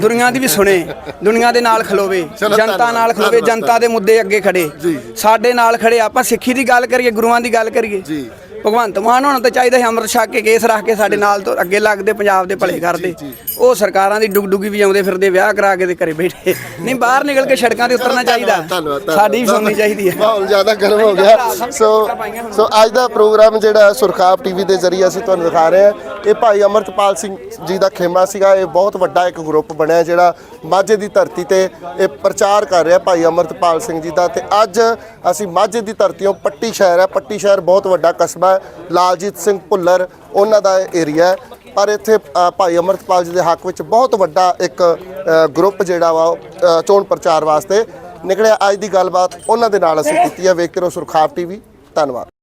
ਦੁਨੀਆ ਦੀ ਵੀ ਸੁਣੇ। ਦੁਨੀਆ ਦੇ ਨਾਲ ਖਲੋਵੇ। ਜਨਤਾ ਨਾਲ ਖਲੋਵੇ ਜਨਤਾ ਦੇ ਮੁੱਦੇ ਅੱਗੇ ਖੜੇ। ਸਾਡੇ ਨਾਲ ਖੜੇ। ਆਪਾਂ ਸਿੱਖੀ ਦੀ ਗੱਲ ਕਰੀਏ ਗੁਰੂਆਂ ਦੀ ਗੱਲ ਕਰੀਏ। ਜੀ। ਭਗਵੰਤ ਮਾਨ ਹੋਣਾ ਤਾਂ ਚਾਹੀਦਾ ਸੀ ਅੰਮ੍ਰਿਤ ਛਕ ਕੇ ਕੇਸ ਰੱਖ ਕੇ ਸਾਡੇ ਨਾਲ ਤੋਂ ਅੱਗੇ ਲੱਗਦੇ ਪੰਜਾਬ ਦੇ ਭਲੇ ਕਰਦੇ। ਉਹ ਸਰਕਾਰਾਂ ਦੀ ਡੁਗਡੁਗੀ ਵਜਾਉਂਦੇ ਫਿਰਦੇ ਵਿਆਹ ਕਰਾ ਕੇ ਤੇ ਘਰੇ ਬੈਠੇ। ਨਹੀਂ ਬਾਹਰ ਨਿਕਲ ਕੇ ਸੜਕਾਂ ਤੇ ਉਤਰਨਾ ਚਾਹੀਦਾ। ਸਾਡੀ ਵੀ ਸੁਣਨੀ ਚਾਹੀਦੀ ਹੈ। ਮਾਹੌਲ ਜ਼ਿਆਦਾ ਗਰਮ ਹੋ ਗਿਆ। ਸੋ ਸੋ ਅੱਜ ਦਾ ਪ੍ਰੋਗਰਾਮ ਜਿਹੜਾ ਸੁਰਖਾਬ ਟੀਵੀ ਦੇ ਜ਼ਰੀਏ ਅਸੀਂ ਤੁਹਾਨੂੰ ਦਿਖਾ ਰਹੇ ਹਾਂ। ਇਹ ਭਾਈ ਅਮਰਤਪਾਲ ਸਿੰਘ ਜੀ ਦਾ ਖੇਮਾ ਸੀਗਾ। ਇਹ ਬਹੁਤ ਵੱਡਾ ਇੱਕ ਗਰੁੱਪ ਬਣਿਆ ਜਿਹੜਾ ਮਾਝੇ ਦੀ ਧਰਤੀ ਤੇ ਇਹ ਪ੍ਰਚਾਰ ਕਰ ਰਿਹਾ ਭਾਈ ਅਮਰਤਪਾਲ ਸਿੰਘ ਜੀ ਦਾ। ਤੇ ਅੱਜ ਅਸੀਂ ਮਾਝੇ ਦੀ ਧਰਤੀੋਂ ਪੱਟੀ ਸ਼ਹਿਰ ਹੈ। ਪੱਟੀ ਸ਼ਹਿਰ ਬਹੁਤ ਵੱਡਾ ਕਸਬਾ ਹੈ ਲਾਲਜੀਤ ਸਿੰਘ ਭੁੱਲਰ ਉਹਨਾਂ ਦਾ ਏਰੀਆ ਹੈ। ਪਰ ਇੱਥੇ ਭਾਈ ਅਮਰਤਪਾਲ ਜੀ ਦੇ ਹੱਕ ਵਿੱਚ ਬਹੁਤ ਵੱਡਾ ਇੱਕ ਗਰੁੱਪ ਜਿਹੜਾ ਵਾ ਚੋਣ ਪ੍ਰਚਾਰ ਵਾਸਤੇ ਨਿਕਲਿਆ। ਅੱਜ ਦੀ ਗੱਲਬਾਤ ਉਹਨਾਂ ਦੇ ਨਾਲ ਅਸੀਂ ਕੀਤੀ ਹੈ। ਵੇਖਦੇ ਰਹੋ ਸੁਰਖਾਬ ਟੀਵੀ। ਧੰਨਵਾਦ।